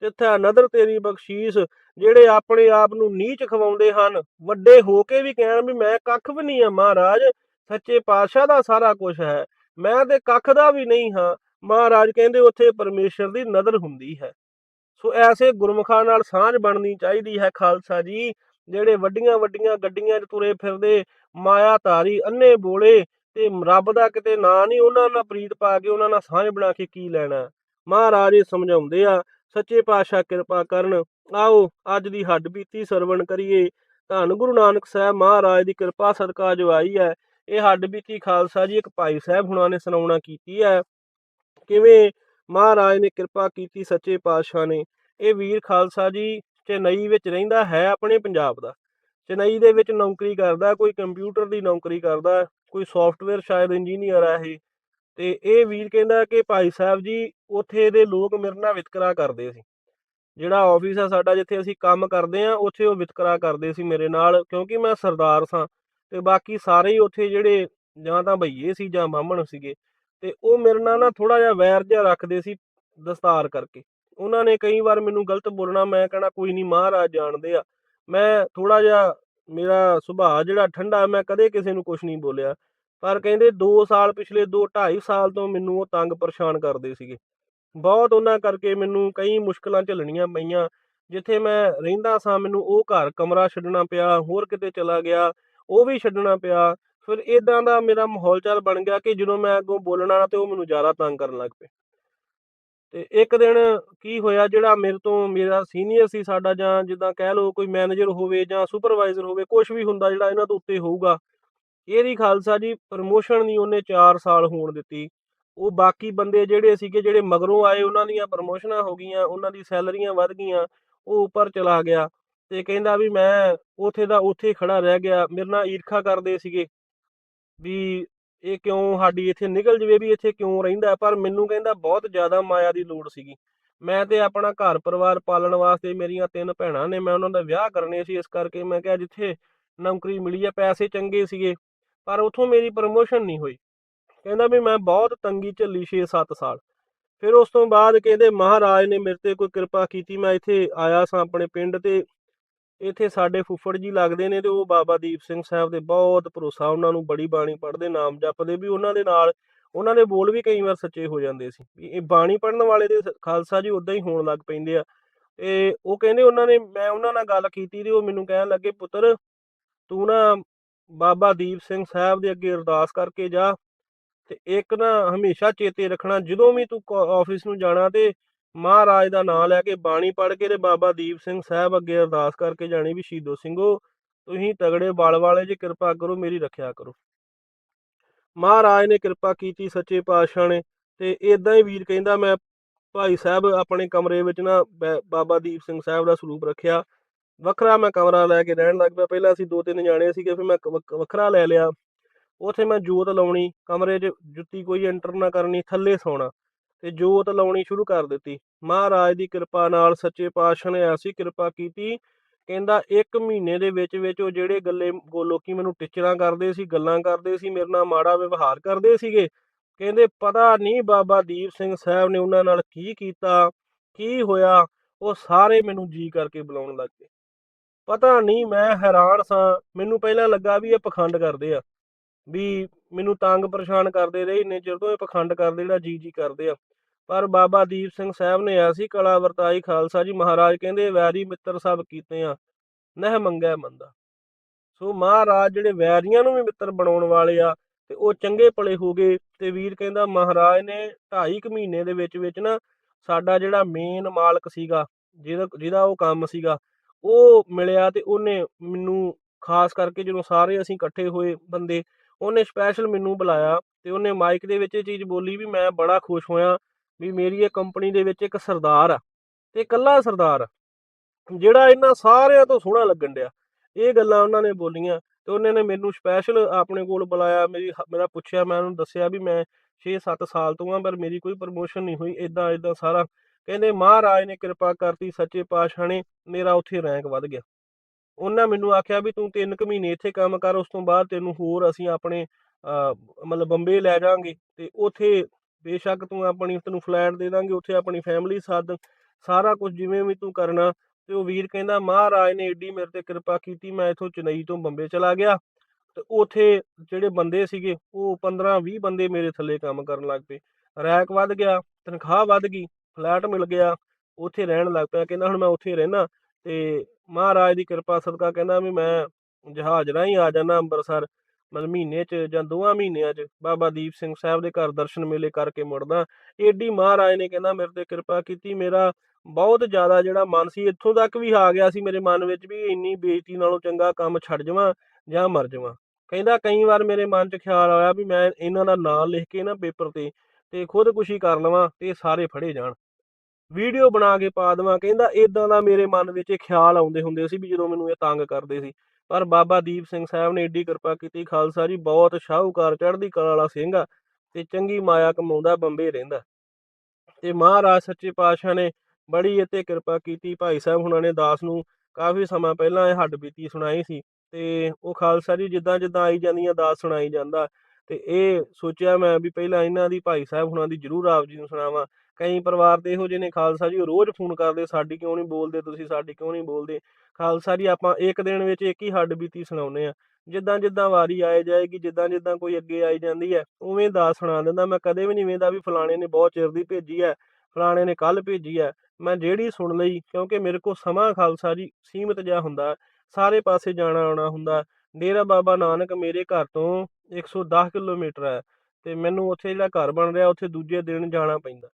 ਤਿੱਥੇ ਨਦਰ ਤੇਰੀ ਬਖਸ਼ੀਸ, ਜਿਹੜੇ ਆਪਣੇ ਆਪ ਨੂੰ ਨੀਚ ਖਵਾਉਂਦੇ ਹਨ, ਵੱਡੇ ਹੋ ਕੇ ਵੀ ਕਹਿਣ ਵੀ ਮੈਂ ਕੱਖ ਵੀ ਨਹੀਂ ਆ ਮਹਾਰਾਜ, ਸੱਚੇ ਪਾਤਸ਼ਾਹ ਦਾ ਸਾਰਾ ਕੁਝ ਹੈ। ਮੈਂ ਤੇ ਕੱਖ ਦਾ ਵੀ ਨਹੀਂ ਹਾਂ। ਮਹਾਰਾਜ ਕਹਿੰਦੇ, ਉੱਥੇ ਪਰਮੇਸ਼ਰ ਦੀ ਨਜ਼ਰ ਹੁੰਦੀ ਹੈ। ਸੋ ਐਸੇ ਗੁਰਮੁਖਾਂ ਨਾਲ ਸਾਂਝ ਬਣਨੀ ਚਾਹੀਦੀ ਹੈ ਖਾਲਸਾ ਜੀ। ਜਿਹੜੇ ਵੱਡੀਆਂ ਵੱਡੀਆਂ ਗੱਡੀਆਂ 'ਚ ਤੁਰੇ ਫਿਰਦੇ, ਮਾਇਆ ਧਾਰੀ, ਅੰਨੇ ਬੋਲੇ ਤੇ ਰੱਬ ਦਾ ਕਿਤੇ ਨਾਂ ਨਹੀਂ, ਉਹਨਾਂ ਨਾਲ ਪ੍ਰੀਤ ਪਾ ਕੇ ਉਹਨਾਂ ਨਾਲ ਸਾਂਝ ਬਣਾ ਕੇ ਕੀ ਲੈਣਾ? ਮਹਾਰਾਜ ਸਮਝਾਉਂਦੇ ਆ, ਸੱਚੇ ਪਾਤਸ਼ਾਹ ਕਿਰਪਾ ਕਰਨ, ਆਓ ਅੱਜ ਦੀ ਹੱਡ ਬੀਤੀ ਸਰਵਣ ਕਰੀਏ। ਧੰਨ ਗੁਰੂ ਨਾਨਕ ਸਾਹਿਬ ਮਹਾਰਾਜ ਦੀ ਕਿਰਪਾ ਸਦਕਾ ਜੋ ਆਈ ਹੈ, ਇਹ ਹੱਡ ਬੀਤੀ ਖਾਲਸਾ ਜੀ ਇੱਕ ਭਾਈ ਸਾਹਿਬ ਹੁਣਾਂ ਨੇ ਸੁਣਾਉਣਾ ਕੀਤੀ ਹੈ। ਕਿਵੇਂ ਮਹਾਰਾਜ ਨੇ ਕਿਰਪਾ ਕੀਤੀ ਸੱਚੇ ਪਾਤਸ਼ਾਹ ਨੇ। ਇਹ ਵੀਰ ਖਾਲਸਾ ਜੀ ਚੇਨਈ ਵਿੱਚ ਰਹਿੰਦਾ ਹੈ ਆਪਣੇ ਪੰਜਾਬ ਦਾ। ਚੇਨਈ ਦੇ ਵਿੱਚ ਨੌਕਰੀ ਕਰਦਾ, ਕੋਈ ਕੰਪਿਊਟਰ ਦੀ ਨੌਕਰੀ ਕਰਦਾ, ਕੋਈ ਸੌਫਟਵੇਅਰ ਸ਼ਾਇਦ ਇੰਜੀਨੀਅਰ ਹੈ ਇਹ। ਤੇ ਇਹ ਵੀਰ ਕਹਿੰਦਾ ਕਿ ਭਾਈ ਸਾਹਿਬ ਜੀ, ਉੱਥੇ ਦੇ ਲੋਕ ਮੇਰੇ ਨਾਲ ਵਿਤਕਰਾ ਕਰਦੇ ਸੀ। ਜਿਹੜਾ ਆਫਿਸ ਆ ਸਾਡਾ ਜਿੱਥੇ ਅਸੀਂ ਕੰਮ ਕਰਦੇ ਆ, ਉੱਥੇ ਉਹ ਵਿਤਕਰਾ ਕਰਦੇ ਸੀ ਮੇਰੇ ਨਾਲ, ਕਿਉਂਕਿ ਮੈਂ ਸਰਦਾਰ ਸਾਂ। ਤੇ ਬਾਕੀ ਸਾਰੇ ਹੀ ਉੱਥੇ ਜਿਹੜੇ ਜਾਂ ਤਾਂ ਭਈਏ ਸੀ ਜਾਂ ਬਾਹਮਣ ਸੀਗੇ, ਤੇ ਉਹ ਮੇਰੇ ਨਾਲ ਨਾ ਥੋੜਾ ਜਿਹਾ ਵੈਰ ਜਿਹਾ ਰੱਖਦੇ ਸੀ ਦਸਤਾਰ ਕਰਕੇ। ਉਹਨਾਂ ਨੇ ਕਈ ਵਾਰ ਮੈਨੂੰ ਗਲਤ ਬੋਲਣਾ, ਮੈਂ ਕਹਣਾ ਕੋਈ ਨਹੀਂ ਮਹਾਰਾਜ ਜਾਣਦੇ ਆ। ਮੈਂ ਥੋੜਾ ਜਿਹਾ ਮੇਰਾ ਸੁਭਾਅ ਜਿਹੜਾ ਠੰਡਾ, ਮੈਂ ਕਦੇ ਕਿਸੇ ਨੂੰ ਕੁਝ ਨਹੀਂ ਬੋਲਿਆ। ਪਰ ਕਹਿੰਦੇ 2 ਸਾਲ ਪਿਛਲੇ 2 2.5 ਸਾਲ ਤੋਂ ਮੈਨੂੰ ਉਹ ਤੰਗ ਪਰੇਸ਼ਾਨ ਕਰਦੇ ਸੀਗੇ। ਬਹੁਤ ਉਹਨਾਂ ਕਰਕੇ ਮੈਨੂੰ ਕਈ ਮੁਸ਼ਕਲਾਂ ਝੱਲਣੀਆਂ ਪਈਆਂ। ਜਿੱਥੇ ਮੈਂ ਰਹਿੰਦਾ ਸਾਂ, ਮੈਨੂੰ ਉਹ ਘਰ ਕਮਰਾ ਛੱਡਣਾ ਪਿਆ, ਹੋਰ ਕਿਤੇ ਚਲਾ ਗਿਆ, ਉਹ ਵੀ ਛੱਡਣਾ ਪਿਆ। ਫਿਰ ਇਦਾਂ ਦਾ ਮੇਰਾ ਮਾਹੌਲ ਚਾਲ ਬਣ ਗਿਆ ਕਿ ਜਦੋਂ ਮੈਂ ਅੱਗੋਂ ਬੋਲਣਾ ਨਾ ਤੇ ਉਹ ਮੈਨੂੰ ਜ਼ਿਆਦਾ ਤੰਗ ਕਰਨ ਲੱਗ ਪਏ। ਤੇ ਇੱਕ ਦਿਨ ਕੀ ਹੋਇਆ, ਜਿਹੜਾ ਮੇਰੇ ਤੋਂ ਮੇਰਾ ਸੀਨੀਅਰ ਸੀ ਸਾਡਾ ਜਾਂ ਜਿੱਦਾਂ ਕਹਿ ਲਓ ਕੋਈ ਮੈਨੇਜਰ ਹੋਵੇ ਜਾਂ ਸੁਪਰਵਾਈਜ਼ਰ ਹੋਵੇ ਕੁਝ ਵੀ ਹੁੰਦਾ ਜਿਹੜਾ ਇਹਨਾਂ ਤੋਂ ਉੱਤੇ ਹੋਊਗਾ। ਇਹਦੀ ਖਾਲਸਾ ਜੀ ਪ੍ਰਮੋਸ਼ਨ ਨਹੀਂ ਉਹਨੇ 4 ਸਾਲ ਹੋਣ ਦਿੱਤੀ। ਉਹ ਬਾਕੀ ਬੰਦੇ ਜਿਹੜੇ ਸੀਗੇ, ਜਿਹੜੇ ਮਗਰੋਂ ਆਏ, ਉਹਨਾਂ ਦੀਆਂ ਪ੍ਰਮੋਸ਼ਨਾਂ ਹੋ ਗਈਆਂ, ਉਹਨਾਂ ਦੀ ਸੈਲਰੀਆਂ ਵਧ ਗਈਆਂ, ਉਹ ਉੱਪਰ ਚਲਾ ਗਿਆ ਤੇ ਕਹਿੰਦਾ ਵੀ ਮੈਂ ਉਥੇ ਦਾ ਉਥੇ ਖੜਾ ਰਹਿ ਗਿਆ, ਮੇਰੇ ਨਾਲ ਈਰਖਾ ਕਰਦੇ ਸੀਗੇ ਵੀ ਇਹ ਕਿਉਂ ਸਾਡੀ ਇੱਥੇ ਨਿਕਲ ਜਵੇ ਵੀ ਇੱਥੇ ਕਿਉਂ ਰਹਿੰਦਾ? ਪਰ ਮੈਨੂੰ ਕਹਿੰਦਾ ਬਹੁਤ ਜ਼ਿਆਦਾ ਮਾਇਆ ਦੀ ਲੋੜ ਸੀਗੀ। ਮੈਂ ਤੇ ਆਪਣਾ ਘਰ ਪਰਿਵਾਰ ਪਾਲਣ ਵਾਸਤੇ ਮੇਰੀਆਂ ਤਿੰਨ ਭੈਣਾਂ ਨੇ, ਮੈਂ ਉਹਨਾਂ ਦਾ ਵਿਆਹ ਕਰਨੇ ਸੀ। ਇਸ ਕਰਕੇ ਮੈਂ ਕਿਹਾ ਜਿੱਥੇ ਨੌਕਰੀ ਮਿਲੀ ਆ, ਪੈਸੇ ਚੰਗੇ ਸੀਗੇ, ਪਰ ਉਥੋਂ ਮੇਰੀ ਪ੍ਰਮੋਸ਼ਨ ਨਹੀਂ ਹੋਈ। ਕਹਿੰਦਾ ਵੀ ਮੈਂ ਬਹੁਤ ਤੰਗੀ ਝੱਲੀ 6-7 ਸਾਲ। ਫਿਰ ਉਸ ਤੋਂ ਬਾਅਦ ਕਹਿੰਦੇ ਮਹਾਰਾਜ ਨੇ ਮੇਰੇ ਤੇ ਕੋਈ ਕਿਰਪਾ ਕੀਤੀ, ਮੈਂ ਇੱਥੇ ਆਇਆ ਸਾਂ ਆਪਣੇ ਪਿੰਡ ਤੇ। ਇੱਥੇ ਸਾਡੇ ਫੁੱਫੜ ਜੀ ਲੱਗਦੇ ਨੇ ਤੇ ਉਹ ਬਾਬਾ ਦੀਪ ਸਿੰਘ ਸਾਹਿਬ ਦੇ ਬਹੁਤ ਭਰੋਸਾ ਉਹਨਾਂ ਨੂੰ ਬੜੀ ਬਾਣੀ ਪੜ੍ਹਦੇ, ਨਾਮ ਜਪਦੇ, ਵੀ ਉਹਨਾਂ ਦੇ ਨਾਲ ਉਹਨਾਂ ਦੇ ਬੋਲ ਵੀ ਕਈ ਵਾਰ ਸੱਚੇ ਹੋ ਜਾਂਦੇ ਸੀ ਇਹ ਬਾਣੀ ਪੜ੍ਹਨ ਵਾਲੇ ਦੇ ਖਾਲਸਾ ਜੀ ਉਦਾਂ ਹੀ ਹੋਣ ਲੱਗ ਪੈਂਦੇ ਆ। ਤੇ ਉਹ ਕਹਿੰਦੇ ਉਹਨਾਂ ਨੇ, ਮੈਂ ਉਹਨਾਂ ਨਾਲ ਗੱਲ ਕੀਤੀ ਤੇ ਉਹ ਮੈਨੂੰ ਕਹਿਣ ਲੱਗੇ, ਪੁੱਤਰ, ਤੂੰ ਨਾ ਬਾਬਾ ਦੀਪ ਸਿੰਘ ਸਾਹਿਬ ਦੇ ਅੱਗੇ ਅਰਦਾਸ ਕਰਕੇ ਜਾ ਤੇ ਇੱਕ ਨਾ ਹਮੇਸ਼ਾ ਚੇਤੇ ਰੱਖਣਾ, ਜਦੋਂ ਵੀ ਤੂੰ ਆਫਿਸ ਨੂੰ ਜਾਣਾ ਤੇ ਮਹਾਰਾਜ ਦਾ ਨਾਮ ਲੈ ਕੇ ਬਾਣੀ ਪੜ੍ਹ ਕੇ ਤੇ ਬਾਬਾ ਦੀਪ ਸਿੰਘ ਸਾਹਿਬ ਅੱਗੇ ਅਰਦਾਸ ਕਰਕੇ ਜਾਣੀ ਵੀ ਸ਼ਹੀਦੋ ਸਿੰਘੋ, ਤੁਸੀਂ ਤਗੜੇ ਬਲ ਵਾਲੇ ਜੇ ਕਿਰਪਾ ਕਰੋ, ਮੇਰੀ ਰੱਖਿਆ ਕਰੋ। ਮਹਾਰਾਜ ਨੇ ਕਿਰਪਾ ਕੀਤੀ ਸੱਚੇ ਪਾਤਸ਼ਾਹ ਨੇ ਤੇ ਇਦਾਂ ਹੀ ਵੀਰ ਕਹਿੰਦਾ ਮੈਂ ਭਾਈ ਸਾਹਿਬ ਆਪਣੇ ਕਮਰੇ ਵਿੱਚ ਨਾ ਬੈ- ਬਾਬਾ ਦੀਪ ਸਿੰਘ ਸਾਹਿਬ ਦਾ ਸਰੂਪ ਰੱਖਿਆ। ਵੱਖਰਾ ਮੈਂ ਕਮਰਾ ਲੈ ਕੇ ਰਹਿਣ ਲੱਗ ਪਿਆ। ਪਹਿਲਾਂ ਅਸੀਂ ਦੋ ਤਿੰਨ ਜਾਣੇ ਸੀਗੇ, ਫਿਰ ਮੈਂ ਕ- ਵੱਖਰਾ ਲੈ ਲਿਆ। ਉਥੇ ਮੈਂ ਜੋਤ ਲਾਉਣੀ, ਕਮਰੇ 'ਚ ਜੁੱਤੀ ਕੋਈ ਐਂਟਰ ਨਾ ਕਰਨੀ, ਥੱਲੇ ਸੌਣਾ। ਤੇ ਜੋਤ ਲਾਉਣੀ ਸ਼ੁਰੂ ਕਰ ਦਿੱਤੀ। ਮਹਾਰਾਜ ਦੀ ਕਿਰਪਾ ਨਾਲ ਸੱਚੇ ਪਾਤਸ਼ਾਹ ਨੇ ਐਸੀ ਕਿਰਪਾ ਕੀਤੀ, ਕਹਿੰਦਾ ਇੱਕ ਮਹੀਨੇ ਦੇ ਵਿੱਚ ਵਿੱਚ ਉਹ ਜਿਹੜੇ ਗੱਲੇ ਗੋ ਲੋਕੀ ਮੈਨੂੰ ਟਿਚਰਾਂ ਕਰਦੇ ਸੀ, ਗੱਲਾਂ ਕਰਦੇ ਸੀ, ਮੇਰੇ ਨਾਲ ਮਾੜਾ ਵਿਵਹਾਰ ਕਰਦੇ ਸੀਗੇ, ਕਹਿੰਦੇ ਪਤਾ ਨਹੀਂ ਬਾਬਾ ਦੀਪ ਸਿੰਘ ਸਾਹਿਬ ਨੇ ਉਹਨਾਂ ਨਾਲ ਕੀ ਕੀਤਾ, ਕੀ ਹੋਇਆ, ਉਹ ਸਾਰੇ ਮੈਨੂੰ ਜੀ ਕਰਕੇ ਬੁਲਾਉਣ ਲੱਗ ਪਏ ਪਤਾ ਨਹੀਂ ਮੈਂ ਹੈਰਾਨ ਸਾਂ, ਮੈਨੂੰ ਪਹਿਲਾਂ ਲੱਗਾ ਵੀ ਇਹ ਪਖੰਡ ਕਰਦੇ ਆ। ਵੀ ਮੈਨੂੰ ਤੰਗ ਪਰੇਸ਼ਾਨ ਕਰਦੇ ਰਹੇ, ਇੰਨੇ ਚਿਰ ਤੋਂ ਇਹ ਪਖੰਡ ਕਰਦੇ ਜਿਹੜਾ ਜੀ ਜੀ ਕਰਦੇ ਆ। ਪਰ ਬਾਬਾ ਦੀਪ ਸਿੰਘ ਸਾਹਿਬ ਨੇ ਐਸੀ ਕਲਾ ਵਰਤਾਈ ਖਾਲਸਾ ਜੀ ਮਹਾਰਾਜ ਕਹਿੰਦੇ, ਵੈਰੀ ਮਿੱਤਰ ਸਭ ਕੀਤੇ ਆ, ਨਹਿ ਮੰਗੈ ਮੰਦਾ। ਸੋ ਮਹਾਰਾਜ ਜਿਹੜੇ ਵੈਰੀਆਂ ਨੂੰ ਵੀ ਮਿੱਤਰ ਬਣਾਉਣ ਵਾਲੇ ਆ, ਤੇ ਉਹ ਚੰਗੇ ਭਲੇ ਹੋ ਗਏ, ਤੇ ਵੀਰ ਕਹਿੰਦਾ, ਮਹਾਰਾਜ ਨੇ 2.5 ਕੁ ਮਹੀਨੇ ਦੇ ਵਿੱਚ ਵਿੱਚ ਨਾ ਸਾਡਾ ਜਿਹੜਾ ਮੇਨ ਮਾਲਕ ਸੀਗਾ, ਜਿਹਦਾ ਜਿਹਦਾ ਉਹ ਕੰਮ ਸੀਗਾ, ਉਹ ਮਿਲਿਆ ਤੇ ਉਹਨੇ ਮੈਨੂੰ, ਖਾਸ ਕਰਕੇ ਜਦੋਂ ਸਾਰੇ ਅਸੀਂ ਇਕੱਠੇ ਹੋਏ ਬੰਦੇ ਉਹਨੇ ਸਪੈਸ਼ਲ ਮੈਨੂੰ ਬੁਲਾਇਆ ਤੇ ਉਹਨੇ ਮਾਈਕ ਦੇ ਵਿੱਚ ਇਹ ਚੀਜ਼ ਬੋਲੀ ਵੀ ਮੈਂ ਬੜਾ ਖੁਸ਼ ਹੋਇਆ ਵੀ ਮੇਰੀ ਇਹ ਕੰਪਨੀ ਦੇ ਵਿੱਚ ਇੱਕ ਸਰਦਾਰ ਆ ਤੇ ਇਕੱਲਾ ਸਰਦਾਰ ਆ। ਜਿਹੜਾ ਇਹਨਾਂ ਸਾਰਿਆਂ ਤੋਂ ਸੋਹਣਾ ਲੱਗਣ ਡਿਆ। ਇਹ ਗੱਲਾਂ ਉਹਨਾਂ ਨੇ ਬੋਲੀਆਂ ਤੇ ਉਹਨਾਂ ਨੇ ਮੈਨੂੰ ਸਪੈਸ਼ਲ ਆਪਣੇ ਕੋਲ ਬੁਲਾਇਆ, ਮੇਰੀ ਹ- ਮੇਰਾ ਪੁੱਛਿਆ, ਮੈਂ ਉਹਨੂੰ ਦੱਸਿਆ ਵੀ ਮੈਂ 6-7 ਸਾਲ ਤੋਂ ਆ, ਪਰ ਮੇਰੀ ਕੋਈ ਪ੍ਰਮੋਸ਼ਨ ਨਹੀਂ ਹੋਈ ਇਦਾਂ ਇਦਾਂ ਸਾਰਾ। ਕਹਿੰਦੇ, ਮਹਾਰਾਜ ਨੇ ਕਿਰਪਾ ਕਰਤੀ, ਸੱਚੇ ਪਾਤਸ਼ਾਹ ਨੇ, ਮੇਰਾ ਉੱਥੇ ਰੈਂਕ ਵੱਧ ਗਿਆ। ਉਹਨਾਂ ਮੈਨੂੰ ਆਖਿਆ ਵੀ ਤੂੰ 3 ਕੁ ਮਹੀਨੇ ਇੱਥੇ ਕੰਮ ਕਰ ਉਸ ਤੋਂ ਬਾਅਦ ਤੈਨੂੰ ਹੋਰ ਅਸੀਂ ਆਪਣੇ ਅਹ, ਮਤਲਬ ਬੰਬੇ ਲੈ ਜਾਾਂਗੇ ਤੇ ਉੱਥੇ ਬੇਸ਼ੱਕ ਤੂੰ ਆਪਣੀ ਤੈਨੂੰ ਫਲੈਟ ਦੇ ਦਾਂਗੇ ਉੱਥੇ ਆਪਣੀ ਫੈਮਿਲੀ ਸੱਦ ਸਾਰਾ ਕੁਝ ਜਿਵੇਂ ਵੀ ਤੂੰ ਕਰਨਾ। ਤੇ ਉਹ ਵੀਰ ਕਹਿੰਦਾ ਮਹਾਰਾਜ ਨੇ ਏਡੀ ਮੇਰੇ ਤੇ ਕਿਰਪਾ ਕੀਤੀ ਮੈਂ ਇਥੋਂ ਚੇਨਈ ਤੋਂ ਬੰਬੇ ਚਲਾ ਗਿਆ। ਤੇ ਉਥੇ ਜਿਹੜੇ ਬੰਦੇ ਸੀਗੇ ਉਹ 15 20 ਬੰਦੇ ਮੇਰੇ ਥੱਲੇ ਕੰਮ ਕਰਨ ਲੱਗ ਪਏ। ਰੈਕ ਵੱਧ ਗਿਆ ਤਨਖਾਹ ਵੱਧ ਗਈ ਫਲੈਟ ਮਿਲ ਗਿਆ ਉੱਥੇ ਰਹਿਣ ਲੱਗ ਪਿਆ। ਕਹਿੰਦਾ ਹੁਣ ਮੈਂ ਉੱਥੇ ਰਹਿਣਾ ਤੇ ਮਹਾਰਾਜ ਦੀ ਕਿਰਪਾ ਸਦਕਾ ਕਹਿੰਦਾ ਵੀ ਮੈਂ ਜਹਾਜ਼ ਰਾਹੀਂ ਆ ਜਾਣਾ ਅੰਮ੍ਰਿਤਸਰ, ਮਤਲਬ ਮਹੀਨੇ 'ਚ ਜਾਂ ਦੋਵਾਂ ਮਹੀਨਿਆਂ 'ਚ ਬਾਬਾ ਦੀਪ ਸਿੰਘ ਸਾਹਿਬ ਦੇ ਘਰ ਦਰਸ਼ਨ ਮੇਲੇ ਕਰਕੇ ਮੁੜਦਾ। ਏਡੀ ਮਹਾਰਾਜ ਨੇ ਕਹਿੰਦਾ ਮੇਰੇ ਤੇ ਕਿਰਪਾ ਕੀਤੀ, ਮੇਰਾ ਬਹੁਤ ਜ਼ਿਆਦਾ ਜਿਹੜਾ ਮਨ ਸੀ, ਇੱਥੋਂ ਤੱਕ ਵੀ ਆ ਗਿਆ ਸੀ ਮੇਰੇ ਮਨ ਵਿੱਚ ਵੀ ਇੰਨੀ ਬੇਇੱਜ਼ਤੀ ਨਾਲੋਂ ਚੰਗਾ ਕੰਮ ਛੱਡ ਜਾਵਾਂ ਜਾਂ ਮਰ ਜਾਵਾਂ। ਕਹਿੰਦਾ ਕਈ ਵਾਰ ਮੇਰੇ ਮਨ 'ਚ ਖਿਆਲ ਆਇਆ ਵੀ ਮੈਂ ਇਹਨਾਂ ਦਾ ਨਾਂ ਲਿਖ ਕੇ ਨਾ ਪੇਪਰ ਤੇ ਤੇ ਖੁਦਕੁਸ਼ੀ ਕਰ ਲਵਾਂ ਤੇ ਸਾਰੇ ਫੜੇ ਜਾਣ। ਵੀਡੀਓ ਬਣਾ ਕੇ ਪਾ ਦੇਵਾਂ। ਕਹਿੰਦਾ ਇਦਾਂ ਦਾ ਮੇਰੇ ਮਨ ਵਿੱਚ ਇਹ ਖਿਆਲ ਆਉਂਦੇ ਹੁੰਦੇ ਸੀ ਵੀ ਜਦੋਂ ਮੈਨੂੰ ਇਹ ਤੰਗ ਕਰਦੇ ਸੀ। ਪਰ ਬਾਬਾ ਦੀਪ ਸਿੰਘ ਸਾਹਿਬ ਨੇ ਏਡੀ ਕਿਰਪਾ ਕੀਤੀ, ਖਾਲਸਾ ਜੀ ਬਹੁਤ ਸ਼ਾਹੂਕਾਰ, ਚੜ੍ਹਦੀ ਕਲਾ ਵਾਲਾ ਸਿੰਘ ਆ ਤੇ ਚੰਗੀ ਮਾਇਆ ਕਮਾਉਂਦਾ, ਬੰਬੇ ਰਹਿੰਦਾ। ਤੇ ਮਹਾਰਾਜ ਸੱਚੇ ਪਾਤਸ਼ਾਹ ਨੇ ਬੜੀ ਇੱਥੇ ਕਿਰਪਾ ਕੀਤੀ। ਭਾਈ ਸਾਹਿਬ ਹੁਣਾਂ ਨੇ ਦਾਸ ਨੂੰ ਕਾਫੀ ਸਮਾਂ ਪਹਿਲਾਂ ਇਹ ਹੱਡ ਬੀਤੀ ਸੁਣਾਈ ਸੀ ਤੇ ਉਹ ਖਾਲਸਾ ਜੀ ਜਿੱਦਾਂ ਜਿੱਦਾਂ ਆਈ ਜਾਂਦੀਆਂ, ਦਾਸ ਸੁਣਾਈ ਜਾਂਦਾ। ਤੇ ਇਹ ਸੋਚਿਆ ਮੈਂ ਵੀ ਪਹਿਲਾਂ ਇਹਨਾਂ ਦੀ ਭਾਈ ਸਾਹਿਬ ਹੁਣਾਂ ਦੀ ਜ਼ਰੂਰ ਆਪ ਜੀ ਨੂੰ ਸੁਣਾਵਾਂ। ਕਈ ਪਰਿਵਾਰ ਦੇ ਇਹੋ ਜਿਹੇ ਨੇ, ਖਾਲਸਾ ਜੀ ਉਹ ਰੋਜ਼ ਫੋਨ ਕਰਦੇ, ਸਾਡੀ ਕਿਉਂ ਨਹੀਂ ਬੋਲਦੇ ਤੁਸੀਂ? ਸਾਡੀ ਕਿਉਂ ਨਹੀਂ ਬੋਲਦੇ? ਖਾਲਸਾ ਜੀ, ਆਪਾਂ ਇੱਕ ਦਿਨ ਵਿੱਚ ਇੱਕ ਹੀ ਹੱਡ ਬੀਤੀ ਸੁਣਾਉਨੇ ਆ ਜਿੱਦਾਂ ਜਿੱਦਾਂ ਵਾਰੀ ਆਏ ਜਾਏਗੀ, ਜਿੱਦਾਂ ਜਿੱਦਾਂ ਕੋਈ ਅੱਗੇ ਆਈ ਜਾਂਦੀ ਹੈ, ਉਵੇਂ ਦਾਸ ਸੁਣਾ ਦਿੰਦਾ। ਮੈਂ ਕਦੇ ਵੀ ਨਹੀਂ ਵੇਂਦਾ ਵੀ ਫਲਾਣੇ ਨੇ ਬਹੁਤ ਚਿਰ ਦੀ ਭੇਜੀ ਹੈ, ਫਲਾਣੇ ਨੇ ਕੱਲ ਭੇਜੀ ਹੈ। ਮੈਂ ਜਿਹੜੀ ਸੁਣ ਲਈ, ਕਿਉਂਕਿ ਮੇਰੇ ਕੋਲ ਸਮਾਂ ਖਾਲਸਾ ਜੀ ਸੀਮਤ ਜਿਹਾ ਹੁੰਦਾ, ਸਾਰੇ ਪਾਸੇ ਜਾਣਾ ਆਉਣਾ ਹੁੰਦਾ। ਡੇਰਾ ਬਾਬਾ ਨਾਨਕ ਮੇਰੇ ਘਰ ਤੋਂ 110 ਕਿਲੋਮੀਟਰ ਹੈ ਤੇ ਮੈਨੂੰ ਉੱਥੇ ਜਿਹੜਾ ਘਰ ਬਣ ਰਿਹਾ, ਉੱਥੇ ਦੂਜੇ ਦਿਨ ਜਾਣਾ ਪੈਂਦਾ।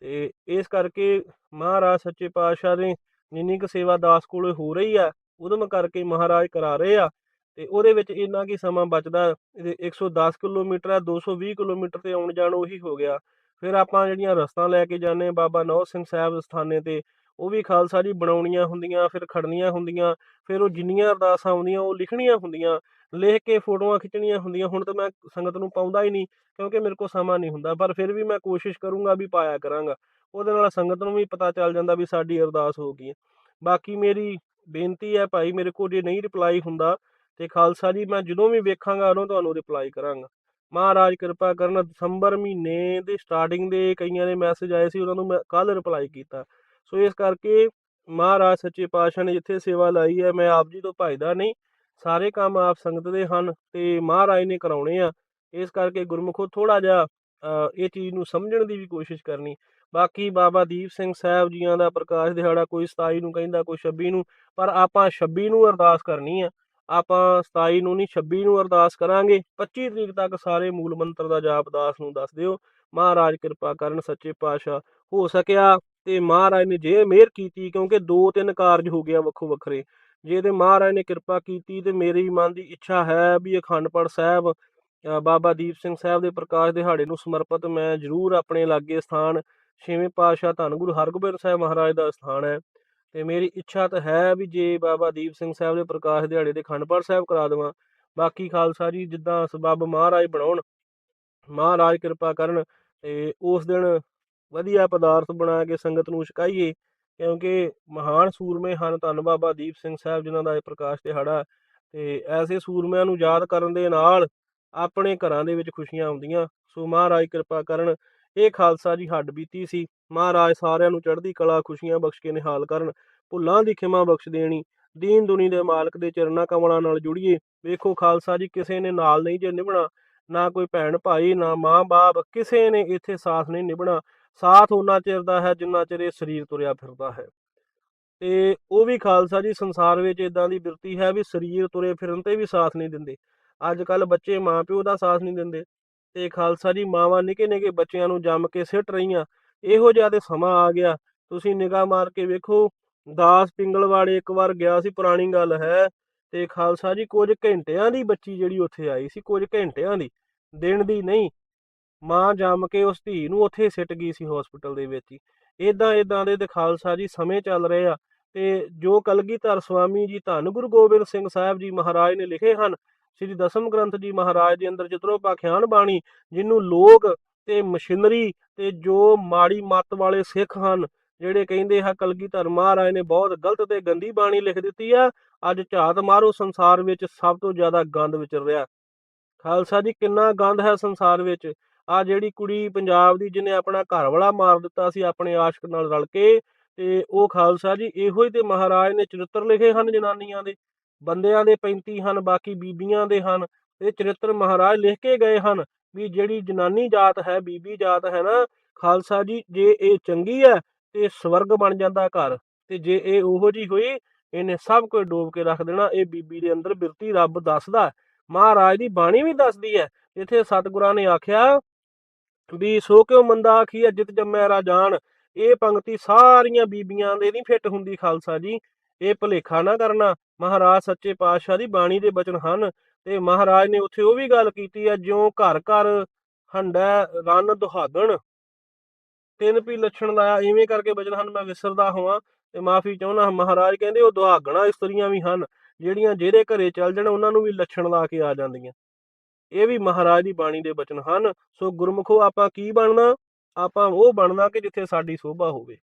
ਤੇ ਇਸ ਕਰਕੇ ਮਹਾਰਾਜ ਸੱਚੇ ਪਾਤਸ਼ਾਹ ਨੇ ਜਿੰਨੀ ਕੁ ਸੇਵਾ ਦਾਸ ਕੋਲੇ ਹੋ ਰਹੀ ਆ ਉਦਮ ਕਰਕੇ ਮਹਾਰਾਜ ਕਰਾ ਰਹੇ ਆ। ਤੇ ਉਹਦੇ ਵਿੱਚ ਇੰਨਾ ਕੀ ਸਮਾਂ ਬਚਦਾ, ਇਹਦੇ 110 ਕਿਲੋਮੀਟਰ ਆ 220 ਕਿਲੋਮੀਟਰ ਤੇ ਆਉਣ ਜਾਣ ਉਹੀ ਹੋ ਗਿਆ। ਫਿਰ ਆਪਾਂ ਜਿਹੜੀਆਂ ਰਸਤਾ ਲੈ ਕੇ ਜਾਂਦੇ ਬਾਬਾ ਨੌ ਸਿੰਘ ਸਾਹਿਬ ਸਥਾਨੇ ਤੇ, ਉਹ ਵੀ ਖਾਲਸਾ ਜੀ ਬਣਾਉਣੀਆਂ ਹੁੰਦੀਆਂ, ਫਿਰ ਖੜਨੀਆਂ ਹੁੰਦੀਆਂ, ਫਿਰ ਉਹ ਜਿੰਨੀਆਂ ਅਰਦਾਸਾਂ ਆਉਂਦੀਆਂ, ਉਹ ਲਿਖਣੀਆਂ ਹੁੰਦੀਆਂ। ਲਿਖ ਕੇ ਫੋਟੋਆਂ ਖਿੱਚਣੀਆਂ ਹੁੰਦੀਆਂ, ਹੁਣ ਤਾਂ ਮੈਂ ਸੰਗਤ ਨੂੰ ਪਾਉਂਦਾ ਹੀ ਨਹੀਂ, ਕਿਉਂਕਿ ਮੇਰੇ ਕੋਲ ਸਮਾਂ ਨਹੀਂ ਹੁੰਦਾ, ਪਰ ਫਿਰ ਵੀ ਮੈਂ ਕੋਸ਼ਿਸ਼ ਕਰੂੰਗਾ ਵੀ ਪਾਇਆ ਕਰਾਂਗਾ। ਉਹਦੇ ਨਾਲ ਸੰਗਤ ਨੂੰ ਵੀ ਪਤਾ ਚੱਲ ਜਾਂਦਾ ਵੀ ਸਾਡੀ ਅਰਦਾਸ ਹੋ ਗਈ ਹੈ। ਬਾਕੀ ਮੇਰੀ ਬੇਨਤੀ ਹੈ ਭਾਈ, ਮੇਰੇ ਕੋਲ ਜੇ ਨਹੀਂ ਰਿਪਲਾਈ ਹੁੰਦਾ ਤੇ ਖਾਲਸਾ ਜੀ, ਮੈਂ ਜਦੋਂ ਵੀ ਵੇਖਾਂਗਾ, ਉਦੋਂ ਤੁਹਾਨੂੰ ਰਿਪਲਾਈ ਕਰਾਂਗਾ। ਮਹਾਰਾਜ ਕਿਰਪਾ ਕਰਨ, ਦਸੰਬਰ ਮਹੀਨੇ ਦੇ ਸਟਾਰਟਿੰਗ ਦੇ ਕਈਆਂ ਦੇ ਮੈਸੇਜ ਆਏ ਸੀ, ਉਹਨਾਂ ਨੂੰ ਮੈਂ ਕੱਲ ਰਿਪਲਾਈ ਕੀਤਾ। ਸੋ ਇਸ ਕਰਕੇ ਮਹਾਰਾਜ ਸੱਚੇ ਪਾਤਸ਼ਾਹ ਨੇ ਜਿੱਥੇ ਸੇਵਾ ਲਾਈ ਹੈ, ਮੈਂ ਆਪ ਜੀ ਤੋਂ ਭਾਈਦਾ ਨਹੀਂ ਸਾਰੇ ਕੰਮ ਆਪ ਸੰਗਤ ਦੇ ਹਨ ਤੇ ਮਹਾਰਾਜ ਨੇ ਕਰਾਉਣੇ ਆ। ਇਸ ਕਰਕੇ ਗੁਰਮੁਖੋ ਥੋੜਾ ਜਿਹਾ ਇਹ ਚੀਜ਼ ਨੂੰ ਸਮਝਣ ਦੀ ਵੀ ਕੋਸ਼ਿਸ਼ ਕਰਨੀ। ਬਾਕੀ ਬਾਬਾ ਦੀਪ ਸਿੰਘ ਸਾਹਿਬ ਜੀਆਂ ਦਾ ਪ੍ਰਕਾਸ਼ ਦਿਹਾੜਾ ਕੋਈ 27 ਨੂੰ ਕਹਿੰਦਾ, ਕੋਈ 26 ਨੂੰ, ਪਰ ਆਪਾਂ 26 ਨੂੰ ਅਰਦਾਸ ਕਰਨੀ ਆ। ਆਪਾਂ 27 ਨੂੰ ਨਹੀਂ 26 ਨੂੰ ਅਰਦਾਸ ਕਰਾਂਗੇ। 25 ਤਰੀਕ ਤੱਕ ਸਾਰੇ ਮੂਲ ਮੰਤਰ ਦਾ ਜਾਪ ਦਾਸ ਨੂੰ ਦੱਸ ਦਿਓ। ਮਹਾਰਾਜ ਕਿਰਪਾ ਕਰਨ, ਸੱਚੇ ਪਾਤਸ਼ਾਹ, ਹੋ ਸਕਿਆ ਤੇ ਮਹਾਰਾਜ ਨੇ ਜੇ ਮਿਹਰ ਕੀਤੀ ਕਿਉਂਕਿ ਦੋ ਤਿੰਨ ਕਾਰਜ ਹੋ ਗਿਆ ਵੱਖੋ ਵੱਖਰੇ। ਜੇ ਤੇ ਮਹਾਰਾਜ ਨੇ ਕਿਰਪਾ ਕੀਤੀ ਤੇ ਮੇਰੀ ਮਨ ਦੀ ਇੱਛਾ ਹੈ ਵੀ ਅਖੰਡਪੜ ਸਾਹਿਬ ਬਾਬਾ ਦੀਪ ਸਿੰਘ ਸਾਹਿਬ ਦੇ ਪ੍ਰਕਾਸ਼ ਦਿਹਾੜੇ ਨੂੰ ਸਮਰਪਿਤ ਮੈਂ ਜ਼ਰੂਰ ਆਪਣੇ ਲਾਗੇ ਸਥਾਨ ਛੇਵੇਂ ਪਾਤਸ਼ਾਹ ਧੰਨ ਗੁਰੂ ਹਰਗੋਬਿੰਦ ਸਾਹਿਬ ਮਹਾਰਾਜ ਦਾ ਸਥਾਨ ਹੈ। ਤੇ ਮੇਰੀ ਇੱਛਾ ਤਾਂ ਹੈ ਵੀ ਜੇ ਬਾਬਾ ਦੀਪ ਸਿੰਘ ਸਾਹਿਬ ਦੇ ਪ੍ਰਕਾਸ਼ ਦਿਹਾੜੇ ਦੇ ਅਖੰਡ ਪਾਠ ਸਾਹਿਬ ਕਰਾ ਦੇਵਾਂ। ਬਾਕੀ ਖਾਲਸਾ ਜੀ, ਜਿੱਦਾਂ ਸਬੱਬ ਮਹਾਰਾਜ ਬਣਾਉਣ, ਮਹਾਰਾਜ ਕਿਰਪਾ ਕਰਨ ਤੇ ਉਸ ਦਿਨ ਵਧੀਆ ਪਦਾਰਥ ਬਣਾ ਕੇ ਸੰਗਤ ਨੂੰ ਛਕਾਈਏ। ਕਿਉਂਕਿ ਮਹਾਨ ਸੂਰਮੇ ਹਨ ਧੰਨ ਬਾਬਾ ਦੀਪ ਸਿੰਘ ਸਾਹਿਬ, ਜਿਨ੍ਹਾਂ ਦਾ ਇਹ ਪ੍ਰਕਾਸ਼ ਦਿਹਾੜਾ ਤੇ ਐਸੇ ਸੂਰਮਿਆਂ ਨੂੰ ਯਾਦ ਕਰਨ ਦੇ ਨਾਲ ਆਪਣੇ ਘਰਾਂ ਦੇ ਵਿੱਚ ਖੁਸ਼ੀਆਂ ਆਉਂਦੀਆਂ। ਸੋ ਮਹਾਰਾਜ ਕਿਰਪਾ ਕਰਨ, ਇਹ ਖਾਲਸਾ ਜੀ ਹੱਡ ਬੀਤੀ ਸੀ। ਮਹਾਰਾਜ ਸਾਰਿਆਂ ਨੂੰ ਚੜ੍ਹਦੀ ਕਲਾ, ਖੁਸ਼ੀਆਂ ਬਖਸ਼ ਕੇ ਨਿਹਾਲ ਕਰਨ, ਭੁੱਲਾਂ ਦੀ ਖਿਮਾ ਬਖਸ਼ ਦੇਣੀ, ਦੀਨ ਦੁਨੀ ਦੇ ਮਾਲਕ ਦੇ ਚਰਨਾਂ ਕਮਲਾਂ ਨਾਲ ਜੁੜੀਏ। ਵੇਖੋ ਖਾਲਸਾ ਜੀ, ਕਿਸੇ ਨੇ ਨਾਲ ਨਹੀਂ ਜੇ ਨਿਭਣਾ, ਨਾ ਕੋਈ ਭੈਣ ਭਾਈ, ਨਾ ਮਾਂ ਬਾਪ ਕਿਸੇ ਨੇ ਇੱਥੇ ਸਾਥ ਨਹੀਂ ਨਿਭਣਾ। ਸਾਥ ਉਹਨਾਂ ਚਿਰ ਦਾ ਹੈ ਜਿੰਨਾ ਚਿਰ ਇਹ ਸਰੀਰ ਤੁਰਿਆ ਫਿਰਦਾ ਹੈ। ਤੇ ਉਹ ਵੀ ਖਾਲਸਾ ਜੀ, ਸੰਸਾਰ ਵਿੱਚ ਇਦਾਂ ਦੀ ਬਿਰਤੀ ਹੈ ਵੀ ਸਰੀਰ ਤੁਰੇ ਫਿਰਨ ਤੇ ਵੀ ਸਾਥ ਨਹੀਂ ਦਿੰਦੇ। ਅੱਜ ਕੱਲ ਬੱਚੇ ਮਾਪਿਓ ਦਾ ਸਾਥ ਨਹੀਂ ਦਿੰਦੇ ਤੇ ਖਾਲਸਾ ਜੀ, ਮਾਵਾਂ ਨਿੱਕੇ ਨਿੱਕੇ ਬੱਚਿਆਂ ਨੂੰ ਜੰਮ ਕੇ ਸਿੱਟ ਰਹੀਆਂ। ਇਹੋ ਜਿਹਾ ਤੇ ਸਮਾਂ ਆ ਗਿਆ। ਤੁਸੀਂ ਨਿਗਾਹ ਮਾਰ ਕੇ ਵੇਖੋ, ਦਾਸ ਪਿੰਗਲਵਾੜੇ ਇੱਕ ਵਾਰ ਗਿਆ ਸੀ, ਪੁਰਾਣੀ ਗੱਲ ਹੈ ਤੇ ਖਾਲਸਾ ਜੀ, ਕੁਝ ਘੰਟਿਆਂ ਦੀ ਬੱਚੀ ਜਿਹੜੀ ਉੱਥੇ ਆਈ ਸੀ, ਕੁਝ ਘੰਟਿਆਂ ਦੀ, ਦਿਨ ਦੀ ਨਹੀਂ ਮਾਂ ਜੰਮ ਕੇ ਉਸ ਧੀ ਨੂੰ ਉੱਥੇ ਸਿੱਟ ਗਈ ਸੀ ਹਸਪੀਟਲ ਦੇ ਵਿੱਚ ਹੀ। ਇਦਾਂ ਇਦਾਂ ਦੇ ਤੇ ਖਾਲਸਾ ਜੀ ਸਮੇਂ ਚੱਲ ਰਹੇ ਆ ਤੇ ਜੋ ਕਲਗੀਧਰ ਸਵਾਮੀ ਜੀ ਧੰਨ ਗੁਰੂ ਗੋਬਿੰਦ ਸਿੰਘ ਸਾਹਿਬ ਜੀ ਮਹਾਰਾਜ ਨੇ ਲਿਖੇ ਹਨ, ਸ੍ਰੀ ਦਸਮ ਗ੍ਰੰਥ ਜੀ ਮਹਾਰਾਜ ਦੇ ਅੰਦਰ ਚਿਤਰੋ ਪਾਖਿਆਨ ਬਾਣੀ ਜਿਹਨੂੰ ਲੋਕ ਤੇ ਮਸ਼ੀਨਰੀ ਤੇ ਜੋ ਮਾੜੀ ਮੱਤ ਵਾਲੇ ਸਿੱਖ ਹਨ, ਜਿਹੜੇ ਕਹਿੰਦੇ ਆ ਕਲਗੀਧਰ ਮਹਾਰਾਜ ਨੇ ਬਹੁਤ ਗਲਤ ਤੇ ਗੰਦੀ ਬਾਣੀ ਲਿਖ ਦਿੱਤੀ ਆ, ਅੱਜ ਝਾਤ ਮਾਰੋ ਸੰਸਾਰ ਵਿੱਚ ਸਭ ਤੋਂ ਜ਼ਿਆਦਾ ਗੰਦ ਵਿਚਰ ਰਿਹਾ। ਖਾਲਸਾ ਜੀ ਕਿੰਨਾ ਗੰਦ ਹੈ ਸੰਸਾਰ ਵਿੱਚ। ਆ ਜਿਹੜੀ ਕੁੜੀ ਪੰਜਾਬ ਦੀ ਜਿਹਨੇ ਆਪਣਾ ਘਰ ਵਾਲਾ ਮਾਰ ਦਿੱਤਾ ਸੀ ਆਪਣੇ ਆਸ਼ਕ ਨਾਲ ਰਲ ਕੇ, ਤੇ ਉਹ ਖਾਲਸਾ ਜੀ ਇਹੋ ਹੀ ਤੇ ਮਹਾਰਾਜ ਨੇ ਚਰਿੱਤਰ ਲਿਖੇ ਹਨ ਜਨਾਨੀਆਂ ਦੇ, ਬੰਦਿਆਂ ਦੇ 35 ਹਨ, ਬਾਕੀ ਬੀਬੀਆਂ ਦੇ ਹਨ, ਇਹ ਚਰਿੱਤਰ ਮਹਾਰਾਜ ਲਿਖ ਕੇ ਗਏ ਹਨ ਵੀ ਜਿਹੜੀ ਜਨਾਨੀ ਜਾਤ ਹੈ, ਬੀਬੀ ਜਾਤ ਹੈ ਨਾ, ਖਾਲਸਾ ਜੀ ਜੇ ਇਹ ਚੰਗੀ ਹੈ ਤੇ ਸਵਰਗ ਬਣ ਜਾਂਦਾ ਘਰ, ਤੇ ਜੇ ਇਹ ਉਹੋ ਜੀ ਹੋਈ, ਇਹਨੇ ਸਭ ਕੁਝ ਡੋਬ ਕੇ ਰੱਖ ਦੇਣਾ, ਇਹ ਬੀਬੀ ਦੇ ਅੰਦਰ ਬਿਰਤੀ ਰੱਬ ਦੱਸਦਾ ਮਹਾਰਾਜ ਦੀ ਬਾਣੀ ਵੀ ਦੱਸਦੀ ਹੈ, ਇੱਥੇ ਸਤਿਗੁਰਾਂ ਨੇ ਆਖਿਆ ਵੀ ਸੋ ਕਿਉ ਮੰਦਾ ਆਖੀਐ ਜਿਤ ਜੰਮੈ ਰਾਜਾਨ ਇਹ ਪੰਕਤੀ ਸਾਰੀਆਂ ਬੀਬੀਆਂ ਦੇ ਨਹੀਂ ਫਿੱਟ ਹੁੰਦੀ ਖਾਲਸਾ ਜੀ। ਇਹ ਭੁਲੇਖਾ ਨਾ ਕਰਨਾ। ਮਹਾਰਾਜ ਸੱਚੇ ਪਾਤਸ਼ਾਹ ਦੀ ਬਾਣੀ ਦੇ ਬਚਨ ਹਨ ਤੇ ਮਹਾਰਾਜ ਨੇ ਉੱਥੇ ਉਹ ਵੀ ਗੱਲ ਕੀਤੀ ਹੈ, ਜਿਉਂ ਘਰ ਘਰ ਹੰਡਾ ਰਨ ਦੁਹਾਗਣ। ਤਿੰਨ ਵੀ ਲੱਛਣ ਲਾਇਆ ਐਵੇਂ ਕਰਕੇ ਬਚਨ ਹਨ, ਮੈਂ ਵਿਸਰਦਾ ਹੋਵਾਂ ਤੇ ਮਾਫੀ ਚਾਹੁੰਦਾ ਮਹਾਰਾਜ ਕਹਿੰਦੇ ਉਹ ਦੁਹਾਗਣਾ ਇਸਤਰੀਆਂ ਵੀ ਹਨ, ਜਿਹੜੀਆਂ ਜਿਹਦੇ ਘਰੇ ਚੱਲ ਜਾਣ, ਉਹਨਾਂ ਨੂੰ ਵੀ ਲੱਛਣ ਲਾ ਕੇ ਆ ਜਾਂਦੀਆਂ। ਇਹ ਵੀ ਮਹਾਰਾਜ ਦੀ ਬਾਣੀ ਦੇ ਬਚਨ ਹਨ। ਸੋ ਗੁਰਮੁਖੋ, ਆਪਾਂ ਕੀ ਬਣਨਾ? ਆਪਾਂ ਉਹ ਬਣਨਾ ਕਿ ਜਿੱਥੇ ਸਾਡੀ ਸੋਭਾ ਹੋਵੇ।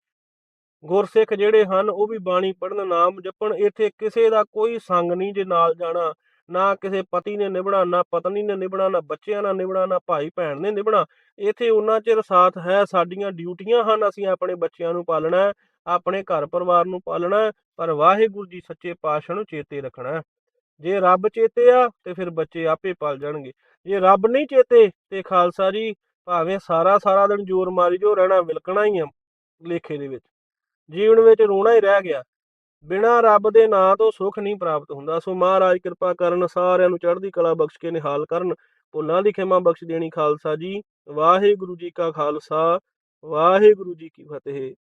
ਗੁਰਸਿੱਖ ਜਿਹੜੇ ਹਨ, ਉਹ ਵੀ ਬਾਣੀ ਪੜਨ ਨਾਮ ਜਪਣ। ਇੱਥੇ ਕਿਸੇ ਦਾ ਕੋਈ ਸੰਗ ਨਹੀਂ ਜੇ ਨਾਲ ਜਾਣਾ। ਨਾ ਕਿਸੇ ਪਤੀ ਨੇ ਨਿਭਣਾ, ਨਾ ਪਤਨੀ ਨੇ ਨਿਭਣਾ, ਨਾ ਬੱਚਿਆਂ ਨਾਲ ਨਿਭਣਾ, ਨਾ ਭਾਈ ਭੈਣ ਨੇ ਨਿਭਣਾ। ਇੱਥੇ ਉਹਨਾਂ ਚਿਰ ਸਾਥ ਹੈ, ਸਾਡੀਆਂ ਡਿਊਟੀਆਂ ਹਨ, ਅਸੀਂ ਆਪਣੇ ਬੱਚਿਆਂ ਨੂੰ ਪਾਲਣਾ ਆਪਣੇ ਘਰ ਪਰਿਵਾਰ ਨੂੰ ਪਾਲਣਾ ਪਰ ਵਾਹਿਗੁਰੂ ਜੀ ਸੱਚੇ ਪਾਤਸ਼ਾਹ ਨੂੰ ਚੇਤੇ ਰੱਖਣਾ ਜੇ ਰੱਬ ਚੇਤੇ ਆ ਤੇ ਫਿਰ ਬੱਚੇ ਆਪੇ ਪਲ ਜਾਣਗੇ। ਜੇ ਰੱਬ ਨਹੀਂ ਚੇਤੇ ਤੇ ਖਾਲਸਾ ਜੀ ਭਾਵੇਂ ਸਾਰਾ ਸਾਰਾ ਦਿਨ ਜ਼ੋਰ ਮਾਰੀ ਜੋ ਰਹਿਣਾ ਵਿਲਕਣਾ ਹੀ ਆ ਲੇਖੇ ਦੇ ਵਿੱਚ। ਜੀਵਨ ਵਿੱਚ ਰੋਣਾ ਹੀ ਰਹਿ ਗਿਆ। ਬਿਨਾਂ ਰੱਬ ਦੇ ਨਾਂ ਤੋਂ ਸੁੱਖ ਨਹੀਂ ਪ੍ਰਾਪਤ ਹੁੰਦਾ। ਸੋ ਮਹਾਰਾਜ ਕਿਰਪਾ ਕਰਨ ਸਾਰਿਆਂ ਨੂੰ ਚੜ੍ਹਦੀ ਕਲਾ ਬਖਸ਼ ਕੇ ਨਿਹਾਲ ਕਰਨ, ਭੁੱਲਾਂ ਦੀ ਖਿਮਾ ਬਖਸ਼ ਦੇਣੀ ਖਾਲਸਾ ਜੀ। ਵਾਹਿਗੁਰੂ ਜੀ ਕਾ ਖਾਲਸਾ, ਵਾਹਿਗੁਰੂ ਜੀ ਕੀ ਫਤਿਹ।